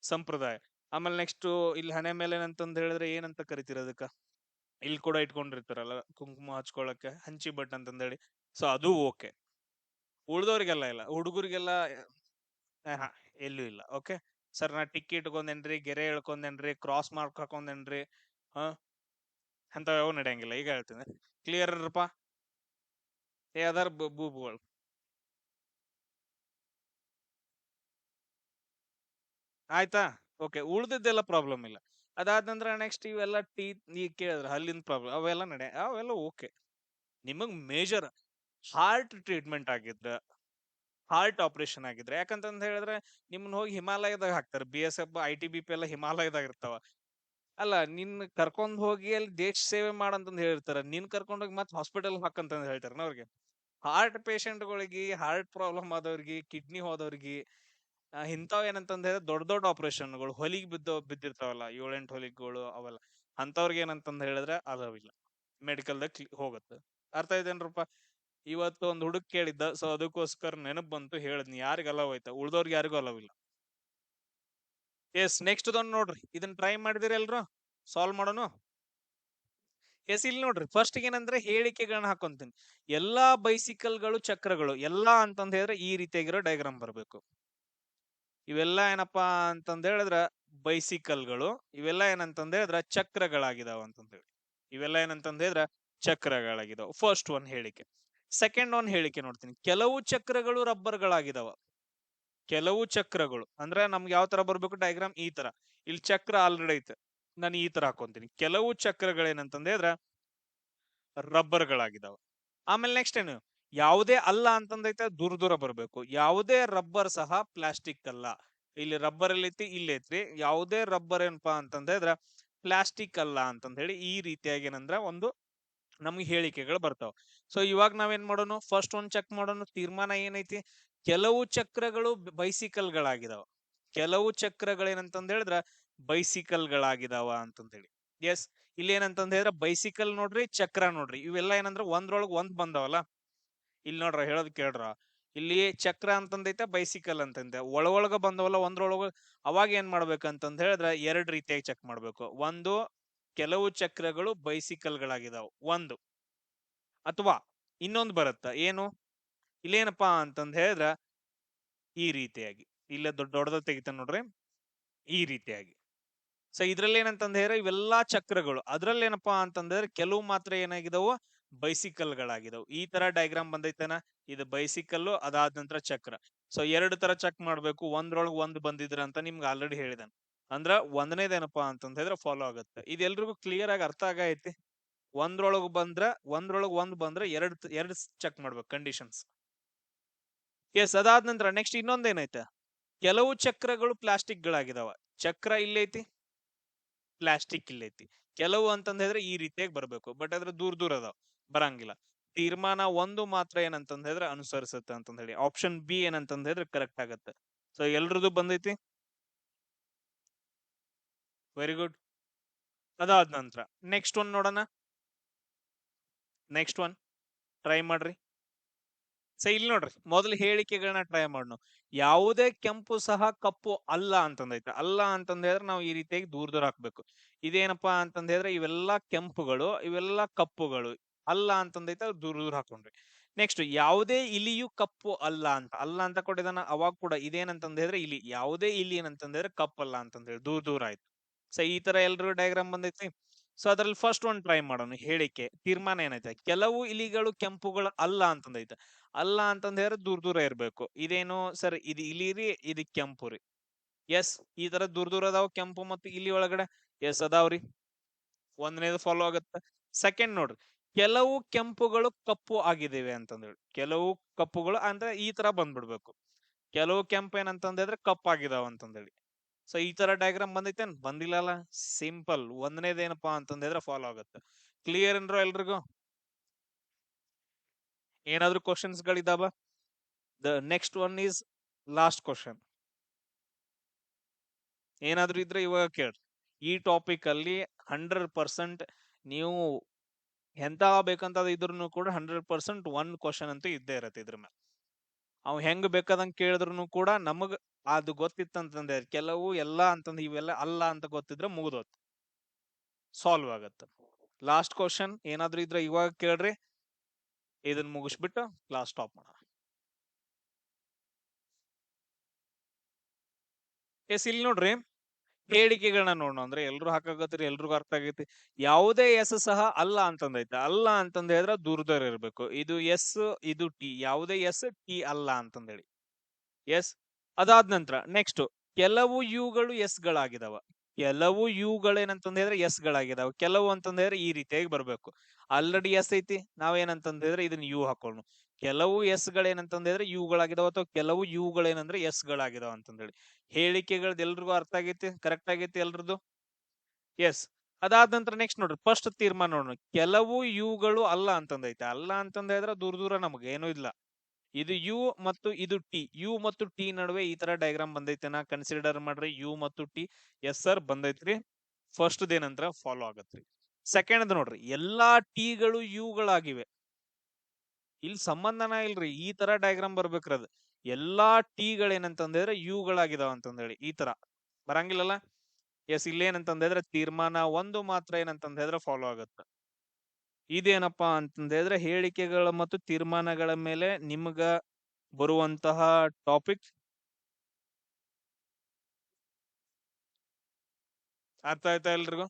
ಸಂಪ್ರದಾಯ. ಆಮೇಲೆ ನೆಕ್ಸ್ಟ್ ಇಲ್ಲಿ ಹಣೆ ಮೇಲೆ ಏನಂತಂದ್ ಹೇಳಿದ್ರೆ ಏನಂತ ಕರಿತೀರ ಅದಕ್ಕ? ಇಲ್ಲಿ ಕೂಡ ಇಟ್ಕೊಂಡಿರ್ತಾರಲ್ಲ ಕುಂಕುಮ ಹಚ್ಕೊಳಕ್ಕೆ ಹಂಚಿ ಬಟ್ ಅಂತಂದೇಳಿ ಸೊ, ಅದು ಓಕೆ. ಉಳ್ದವ್ರಿಗೆಲ್ಲ ಇಲ್ಲ. ಹುಡುಗರಿಗೆಲ್ಲ ಎಲ್ಲೂ ಇಲ್ಲ. ಓಕೆ? ಸರ್ ನಾ ಟಿಕ್ಕಿ ಇಟ್ಕೊಂಡೇನ್ರಿ, ಗೆರೆ ಎಳ್ಕೊಂಡೇನ್ರಿ ಕ್ರಾಸ್ ಮಾರ್ಕ್ ಹಾಕೊಂಡೇನ್ರಿ, ಹ? ಯಾವ ನಡೆಯಂಗಿಲ್ಲ, ಈಗ ಹೇಳ್ತೀನಿ. ಕ್ಲಿಯರ್ ಇರಪ್ಪ? ಯಾವ್ದಾರ ಬೂಬುಗಳು. ಆಯ್ತಾ? ಓಕೆ ಉಳ್ದಿದ್ದೆಲ್ಲ ಪ್ರಾಬ್ಲಮ್ ಇಲ್ಲ. ಅದಾದ ನಂತರ ನೆಕ್ಸ್ಟ್ ಇವೆಲ್ಲ ಟೀ ನೀ ಕೇಳಿದ್ರೆ, ಹಲ್ಲಿನ ಪ್ರಾಬ್ಲಮ್ ಅವೆಲ್ಲ ನಡೆ ಅವೆಲ್ಲ ಓಕೆ ನಿಮಗ್ ಮೇಜರ್ ಹಾರ್ಟ್ ಟ್ರೀಟ್ಮೆಂಟ್ ಆಗಿದ್ರ ಹಾರ್ಟ್ ಆಪರೇಷನ್ ಆಗಿದ್ರೆ. ಯಾಕಂತಂದ್ ಹೇಳಿದ್ರೆ ನಿಮ್ನ ಹೋಗಿ ಹಿಮಾಲಯದಾಗ ಹಾಕ್ತಾರೆ. B S F, I T, B P ಎಲ್ಲ ಹಿಮಾಲಯದಾಗ ಇರ್ತಾವ. ಅಲ್ಲ, ನಿನ್ ಕರ್ಕೊಂಡ್ ಹೋಗಿ ಅಲ್ಲಿ ದೇಶ ಸೇವೆ ಮಾಡಂತಂದ್ ಹೇಳಿರ್ತಾರ. ನಿನ್ ಕರ್ಕೊಂಡ್ ಹೋಗಿ ಮತ್ತೆ ಹಾಸ್ಪಿಟಲ್ ಹಾಕಂತಂದ್ ಹೇಳ್ತಾರ ಅವ್ರಿಗೆ. ಹಾರ್ಟ್ ಗಳಿಗೆ ಹಾರ್ಟ್ ಪ್ರಾಬ್ಲಮ್ ಆದವ್ರಿಗೆ, ಕಿಡ್ನಿ ಹೋದವ್ರಿಗೆ ಇಂಥವ್ ಏನಂತಂದ್ ಹೇಳಿದ್ರೆ ದೊಡ್ಡ ದೊಡ್ಡ ಆಪರೇಷನ್ಗಳು. ಹೊಲಿಗೆ ಬಿದ್ದ, ಬಿದ್ದಿರ್ತಾವಲ್ಲ, ಏಳೆಂಟು ಹೊಲಿಗೆಗಳು ಅವೆಲ್ಲ. ಅಂತವ್ರಿಗೆ ಏನಂತಂದ್ ಹೇಳಿದ್ರೆ ಅದಾವಿಲ್ಲ. ಮೆಡಿಕಲ್ದಾಗ ಹೋಗುತ್ತೆ. ಅರ್ಥ ಐತೇನ್ರಪ್ಪ ಇವತ್ತು ಒಂದು ಹುಡುಕ್ ಕೇಳಿದ್ದ, ಸೊ ಅದಕ್ಕೋಸ್ಕರ ನೆನಪ್ ಬಂತು, ಹೇಳಿದ್ನಿ ಯಾರಿಗ ಅಲವ್ ಆಯ್ತಾ? ಉಳ್ದವ್ರಿಗೆ ಯಾರಿಗೂ ಅಲವ್ ಇಲ್ಲ? ಎಸ್ ನೆಕ್ಸ್ಟ್ ಒಂದ್ ನೋಡ್ರಿ ಇದನ್ನ ಟ್ರೈ ಮಾಡಿದಿರಿ ಎಲ್ರು? ಸಾಲ್ವ್ ಮಾಡೋಣ ಎಸ್, ಇಲ್ಲಿ ನೋಡ್ರಿ ಫಸ್ಟ್ ಏನಂದ್ರೆ ಹೇಳಿಕೆಗಳನ್ನ ಹಾಕೊಂತೀನಿ. ಎಲ್ಲಾ ಬೈಸಿಕಲ್ಗಳು ಚಕ್ರಗಳು, ಎಲ್ಲಾ ಅಂತಂದ ಹೇಳಿದ್ರೆ ಈ ರೀತಿಯಾಗಿರೋ ಡಯಾಗ್ರಾಮ್ ಬರ್ಬೇಕು. ಇವೆಲ್ಲ ಏನಪ್ಪಾ ಅಂತಂದ ಹೇಳಿದ್ರ ಬೈಸಿಕಲ್ಗಳು ಇವೆಲ್ಲ ಏನಂತಂದ ಹೇಳಿದ್ರ ಚಕ್ರಗಳಾಗಿದಾವ ಅಂತಂದ್ ಹೇಳಿ. ಇವೆಲ್ಲ ಏನಂತಂದ ಚಕ್ರಗಳಾಗಿದಾವ. ಫಸ್ಟ್ ಒನ್ ಹೇಳಿಕೆ. ಸೆಕೆಂಡ್ ಒನ್ ಹೇಳಿಕೆ ನೋಡ್ತೀನಿ. ಕೆಲವು ಚಕ್ರಗಳು ರಬ್ಬರ್ಗಳಾಗಿದಾವ. ಕೆಲವು ಚಕ್ರಗಳು, ಅಂದ್ರೆ ನಮ್ಗೆ ಯಾವ ತರ ಬರ್ಬೇಕು? ಡಯಾಗ್ರಾಮ್ ಈ ತರ. ಇಲ್ಲಿ ಚಕ್ರ ಆಲ್ರೆಡಿ ಐತೆ. ನಾನು ಈ ತರ ಹಾಕೊಂತೀನಿ. ಕೆಲವು ಚಕ್ರಗಳೇನಂತಂದ್ರೆ ರಬ್ಬರ್ ರಬ್ಬರ್ಗಳಾಗಿದಾವ. ಆಮೇಲೆ ನೆಕ್ಸ್ಟ್ ಏನು? ಯಾವುದೇ ಅಲ್ಲ ಅಂತಂದೈತೆ ದೂರ ದೂರ ಬರಬೇಕು. ಯಾವುದೇ ರಬ್ಬರ್ ಸಹ ಪ್ಲಾಸ್ಟಿಕ್ ಅಲ್ಲ. ಇಲ್ಲಿ ರಬ್ಬರ್ ಅಲ್ಲಿ ಐತಿ ಇಲ್ಲಿ ಐತ್ರಿ. ಯಾವುದೇ ರಬ್ಬರ್ ಏನಪ್ಪಾ ಅಂತಂದ್ರೆ ಪ್ಲಾಸ್ಟಿಕ್ ಅಲ್ಲ ಅಂತಂದ ಹೇಳಿ ಈ ರೀತಿಯಾಗಿ ಏನಂದ್ರ ಒಂದು ನಮ್ಗೆ ಹೇಳಿಕೆಗಳು ಬರ್ತಾವ. ಸೊ ಇವಾಗ ನಾವೇನ್ ಮಾಡೋಣ ಫಸ್ಟ್ ಒಂದ್ ಚೆಕ್ ಮಾಡೋಣ ತೀರ್ಮಾನ ಏನೈತಿ? ಕೆಲವು ಚಕ್ರಗಳು ಬೈಸಿಕಲ್ ಗಳಾಗಿದಾವ ಕೆಲವು ಚಕ್ರಗಳೇನಂತಂದ್ ಹೇಳಿದ್ರ ಬೈಸಿಕಲ್ ಗಳಾಗಿದಾವ ಅಂತಂದ್ ಹೇಳಿ ಎಸ್ ಇಲ್ಲಿ ಏನಂತಂದ್ ಹೇಳಿದ್ರೆ ಬೈಸಿಕಲ್ ನೋಡ್ರಿ, ಚಕ್ರ ನೋಡ್ರಿ. ಇವೆಲ್ಲ ಏನಂದ್ರ, ಒಂದ್ರೊಳಗ್ ಒಂದ್ ಬಂದವಲ್ಲ? ಇಲ್ಲಿ ನೋಡ್ರ, ಹೇಳೋದ್ ಕೇಳ್ರ. ಇಲ್ಲಿ ಚಕ್ರ ಅಂತಂದೈತೆ ಬೈಸಿಕಲ್ ಅಂತಂದೆ ಒಳ ಒಳಗ ಬಂದವಲ್ಲ, ಒಂದ್ರೊಳಗ ಅವಾಗ ಏನ್ ಮಾಡ್ಬೇಕಂತಂದ್ ಹೇಳಿದ್ರ, ಎರಡ್ ರೀತಿಯಾಗಿ ಚೆಕ್ ಮಾಡ್ಬೇಕು. ಒಂದು ಕೆಲವು ಚಕ್ರಗಳು ಬೈಸಿಕಲ್ ಗಳಾಗಿದಾವ ಒಂದು. ಅಥವಾ ಇನ್ನೊಂದು ಬರುತ್ತ? ಏನು? ಇಲ್ಲೇನಪ್ಪಾ ಅಂತಂದ್ ಹೇಳಿದ್ರ, ಈ ರೀತಿಯಾಗಿ. ಇಲ್ಲ, ದೊಡ್ಡ ದೊಡ್ಡದ ತೆಗಿತಾನೆ ನೋಡ್ರಿ. ಈ ರೀತಿಯಾಗಿ. ಸೊ ಇದ್ರಲ್ಲಿ ಏನಂತಂದ ಹೇಳಿದ್ರೆ, ಇವೆಲ್ಲಾ ಚಕ್ರಗಳು. ಅದ್ರಲ್ಲಿ ಏನಪ್ಪಾ ಅಂತಂದ್ರೆ ಕೆಲವು ಮಾತ್ರ ಏನಾಗಿದಾವು? ಬೈಸಿಕಲ್ ಗಳಾಗಿದವು ಈ ತರ ಡಯಾಗ್ರಾಮ್ ಬಂದೈತನ? ಇದು ಬೈಸಿಕಲ್ ಅದಾದ ನಂತರ ಚಕ್ರ. ಸೊ, ಎರಡು ತರ ಚೆಕ್ ಮಾಡ್ಬೇಕು. ಒಂದ್ರೊಳಗ್ ಒಂದ್ ಬಂದಿದ್ರ ಅಂತ ನಿಮ್ಗೆ ಆಲ್ರೆಡಿ ಹೇಳಿದಾನೆ. ಅಂದ್ರ ಒಂದನೇದೇನಪ್ಪಾ ಅಂತಂದ್ ಹೇಳಿದ್ರೆ ಫಾಲೋ ಆಗುತ್ತೆ. ಇದೆಲ್ರಿಗೂ ಕ್ಲಿಯರ್ ಆಗಿ ಅರ್ಥ ಆಗೈತಿ. ಒಂದ್ರೊಳಗ್ ಬಂದ್ರ, ಒಂದ್ರೊಳಗ್ ಒಂದ್ ಬಂದ್ರ ಎರಡ್ ಎರಡ್ ಚೆಕ್ ಮಾಡ್ಬೇಕು ಕಂಡೀಷನ್ಸ್ ಎಸ್ ಅದಾದ ನಂತರ ನೆಕ್ಸ್ಟ್ ಇನ್ನೊಂದೇನೈತೆ ಕೆಲವು ಚಕ್ರಗಳು ಪ್ಲಾಸ್ಟಿಕ್ ಗಳಾಗಿದಾವ ಚಕ್ರ ಇಲ್ಲೈತಿ, ಪ್ಲಾಸ್ಟಿಕ್ ಇಲ್ಲೈತಿ. ಕೆಲವು ಅಂತಂದ ಹೇಳಿದ್ರೆ ಈ ರೀತಿಯಾಗಿ ಬರ್ಬೇಕು. ಬಟ್ ಅದ್ರ ದೂರ ದೂರ ಅದಾವ, ಬರಂಗಿಲ್ಲ. ತೀರ್ಮಾನ ಒಂದು ಮಾತ್ರ ಏನಂತಂದ ಹೇಳಿದ್ರೆ ಅನುಸರಿಸುತ್ತೆ ಅಂತಂದ ಹೇಳಿ. ಆಪ್ಷನ್ ಬಿ ಏನಂತಂದ ಹೇಳಿದ್ರೆ ಕರೆಕ್ಟ್ ಆಗತ್ತೆ. ಸೊ ಎಲ್ರದು ಬಂದೈತಿ? ವೆರಿ ಗುಡ್ ಅದಾದ ನಂತರ ನೆಕ್ಸ್ಟ್ ಒನ್ ನೋಡೋಣ. ನೆಕ್ಸ್ಟ್ ಒನ್ ಟ್ರೈ ಮಾಡ್ರಿ. ಸೊ, ಇಲ್ಲಿ ನೋಡ್ರಿ, ಮೊದಲು ಹೇಳಿಕೆಗಳನ್ನ ಟ್ರೈ ಮಾಡೋಣ ಯಾವುದೇ ಕೆಂಪು ಸಹ ಕಪ್ಪು ಅಲ್ಲ ಅಂತಂದೈತೆ ಅಲ್ಲ ಅಂತಂದ ಹೇಳಿದ್ರೆ ನಾವು ಈ ರೀತಿಯಾಗಿ ದೂರ ದೂರ ಹಾಕ್ಬೇಕು. ಇದೇನಪ್ಪಾ ಅಂತಂದ ಹೇಳಿದ್ರೆ ಇವೆಲ್ಲ ಕೆಂಪುಗಳು, ಇವೆಲ್ಲ ಕಪ್ಪುಗಳು. ಅಲ್ಲ ಅಂತಂದೈತೆ ದೂರ ದೂರ ಹಾಕೊಂಡ್ರಿ. ನೆಕ್ಸ್ಟ್ ಯಾವುದೇ ಇಲಿಯು ಕಪ್ಪು ಅಲ್ಲ ಅಂತ. ಅಲ್ಲ ಅಂತ ಕೊಟ್ಟಿದಾನ ಅವಾಗ ಕೂಡ ಇದೇನಂತಂದ ಹೇಳಿದ್ರೆ ಇಲಿ. ಯಾವುದೇ ಇಲಿ ಏನಂತಂದ್ರೆ ಕಪ್ಪಲ್ಲ ಅಂತಂದ್ ಹೇಳಿ, ದೂರ ದೂರ ಆಯ್ತು. ಸೊ, ಈ ತರ ಎಲ್ರಿಗೂ ಡಯಾಗ್ರಾಮ್ ಬಂದೈತಿ. ಸೊ, ಅದ್ರಲ್ಲಿ ಫಸ್ಟ್ ಒನ್ ಟ್ರೈ ಮಾಡೋಣ, ಹೇಳಿಕೆ, ತೀರ್ಮಾನ ಏನೈತೆ? ಕೆಲವು ಇಲಿಗಳು ಕೆಂಪುಗಳು ಅಲ್ಲ ಅಂತಂದೈತೆ. ಅಲ್ಲ ಅಂತಂದ ದೂರ ದೂರ ಇರಬೇಕು. ಇದೇನು, ಸರ್, ಇದು ಇಲಿ ರೀ, ಇದು ಕೆಂಪು ರೀ. ಎಸ್ ಈ ತರ ದೂರ ದೂರ ಅದಾವ, ಕೆಂಪು ಮತ್ತು ಇಲಿ ಒಳಗಡೆ. ಎಸ್ ಅದಾವ್ರಿ ಒಂದನೇದು ಫಾಲೋ ಆಗುತ್ತೆ. ಸೆಕೆಂಡ್ ನೋಡ್ರಿ, ಕೆಲವು ಕೆಂಪುಗಳು ಕಪ್ಪು ಆಗಿದ್ದೇವೆ ಅಂತಂದೇಳಿ. ಕೆಲವು ಕಪ್ಪುಗಳು ಅಂದ್ರೆ ಈ ತರ ಬಂದ್ಬಿಡ್ಬೇಕು. ಕೆಲವು ಕೆಂಪು ಏನಂತಂದ್ರೆ ಕಪ್ಪಾಗಿದಾವ ಅಂತಂದೇಳಿ. ಸೊ, ಈ ತರ ಡಯಾಗ್ರಾಮ್ ಬಂದೈತೇನ್ ಬಂದಿಲ್ಲಲ್ಲ? ಸಿಂಪಲ್ ಒಂದನೇದೇನಪ್ಪಾ ಅಂತಂದ್ರೆ ಫಾಲೋ ಆಗುತ್ತೆ. ಕ್ಲಿಯರ್ ಏನ್ರೋ ಎಲ್ರಿಗೂ? ಏನಾದ್ರೂ questions ಗಳಿದಾವ? The next one is last question ಏನಾದ್ರೂ ಇದ್ರೆ ಇವಾಗ ಕೇಳ್ರಿ ಈ ಟಾಪಿಕ್ ಅಲ್ಲಿ ಹಂಡ್ರೆಡ್ ಪರ್ಸೆಂಟ್ ನೀವು ಎಂತ ಬೇಕಂತ ಇದ್ರೂ ಕೂಡ ಹಂಡ್ರೆಡ್ ಪರ್ಸೆಂಟ್ ಒನ್ ಕ್ವಶನ್ ಅಂತೂ ಇದ್ದೇ ಇರತ್ತೆ ಇದ್ರ ಮೇಲೆ ಅವ್ ಹೆಂಗ್ ಬೇಕಾದಂಗ್ ಕೇಳಿದ್ರು ಕೂಡ ನಮಗ್ ಅದು ಗೊತ್ತಿತ್ತಂತಂದ್ರೆ ಕೆಲವು ಎಲ್ಲ ಅಂತಂದ್ರೆ ಇವೆಲ್ಲ ಅಲ್ಲ ಅಂತ ಗೊತ್ತಿದ್ರೆ ಮುಗಿದೋತ್ ಸಾಲ್ವ್ ಆಗತ್ತೆ. ಲಾಸ್ಟ್ ಕ್ವಶನ್ ಏನಾದ್ರೂ ಇದ್ರೆ ಇವಾಗ ಕೇಳ್ರಿ. ಇದನ್ನ ಮುಗಿಸ್ಬಿಟ್ಟು ಕ್ಲಾಸ್ ಸ್ಟಾಪ್ ಮಾಡೋಣ. ಎಸ್, ಇಲ್ಲಿ ನೋಡ್ರಿ. ಹೇಳಿಕೆಗಳನ್ನ ನೋಡೋಣ ಅಂದ್ರೆ ಎಲ್ರು ಹಾಕಾಗತ್ರಿ ಎಲ್ರಿಗೂ ಅರ್ಥ ಆಗೈತಿ. ಯಾವುದೇ ಎಸ್ ಸಹ ಅಲ್ಲ ಅಂತಂದೈತೆ. ಅಲ್ಲ ಅಂತಂದ ಹೇಳಿದ್ರೆ ದೂರದವ್ರು ಇರ್ಬೇಕು. ಇದು ಎಸ್, ಇದು ಟಿ. ಯಾವುದೇ ಎಸ್, ಟಿ ಅಲ್ಲ ಅಂತಂದೇಳಿ ಎಸ್ ಅದಾದ ನಂತರ ನೆಕ್ಸ್ಟ್ ಕೆಲವು ಯುಗಳು ಎಸ್ ಗಳಾಗಿದಾವ. ಕೆಲವು ಯುಗಳೇನಂತಂದ ಹೇಳಿದ್ರೆ ಎಸ್ ಗಳಾಗಿದಾವ. ಕೆಲವು ಅಂತಂದ್ರೆ ಈ ರೀತಿಯಾಗಿ ಬರ್ಬೇಕು. ಆಲ್ರೆಡಿ ಎಸ್ ಐತಿ ನಾವೇನಂತಂದ್ರೆ ಇದನ್ನ ಯು ಹಾಕೊಳ್ಳೋಣ ಕೆಲವು ಎಸ್ ಗಳೇನಂತಂದ್ರೆ ಯುಗಳಾಗಿದಾವ ಅಥವಾ ಕೆಲವು ಯುಗಳೇನಂದ್ರೆ ಎಸ್ ಗಳಾಗಿದಾವ ಅಂತಂದೇಳಿ. ಹೇಳಿಕೆಗಳದ್ದು ಎಲ್ರಿಗೂ ಅರ್ಥ ಆಗೈತಿ ಕರೆಕ್ಟ್ ಆಗೈತಿ ಎಲ್ರದ್ದು? ಎಸ್ ಅದಾದ ನಂತರ ನೆಕ್ಸ್ಟ್ ನೋಡ್ರಿ ಫಸ್ಟ್ ತೀರ್ಮಾನ ನೋಡೋಣ ಕೆಲವು ಯುಗಳು ಅಲ್ಲ ಅಂತಂದೈತೆ. ಅಲ್ಲ ಅಂತಂದ್ರೆ ದೂರ ದೂರ ನಮ್ಗೆ ಏನೂ ಇಲ್ಲ. ಇದು ಯು ಮತ್ತು ಇದು ಟಿ. ಯು ಮತ್ತು ಟಿ ನಡುವೆ ಈ ತರ ಡಯಾಗ್ರಾಮ್ ನಾ ಕನ್ಸಿಡರ್ ಮಾಡ್ರಿ. ಯು ಮತ್ತು ಟಿ. ಎಸ್ ಸರ್ ಬಂದೈತ್ರಿ. ಫಸ್ಟ್ ಏನಂದ್ರ ಫಾಲೋ ಆಗತ್ರಿ. ಸೆಕೆಂಡ್ ನೋಡ್ರಿ. ಎಲ್ಲಾ ಟಿಗಳು ಯುಗಳಾಗಿವೆ. ಇಲ್ಲಿ ಸಂಬಂಧನ ಇಲ್ರಿ. ಈ ತರ ಡಯಾಗ್ರಾಮ್ ಬರ್ಬೇಕ್ರಿ ಅದು. ಎಲ್ಲಾ ಟಿಗಳೇನಂತಂದ್ರೆ ಯುಗಳಾಗಿದಾವ ಅಂತಂದೇಳಿ. ಈ ತರ. ಬರಂಗಿಲ್ಲಲ್ಲ? ಎಸ್ ಇಲ್ಲೇನಂತಂದ್ರೆ ತೀರ್ಮಾನ ಒಂದು ಮಾತ್ರ ಏನಂತಂದ್ರೆ ಫಾಲೋ ಆಗತ್ತ. ಇದೇನಪ್ಪಾ ಅಂತಂದ್ರೆ ಹೇಳಿಕೆಗಳ ಮತ್ತು ತೀರ್ಮಾನಗಳ ಮೇಲೆ ನಿಮ್ಗ ಬರುವಂತಹ ಟಾಪಿಕ್ ಅರ್ಥ ಆಯ್ತಾ ಎಲ್ರಿಗೂ?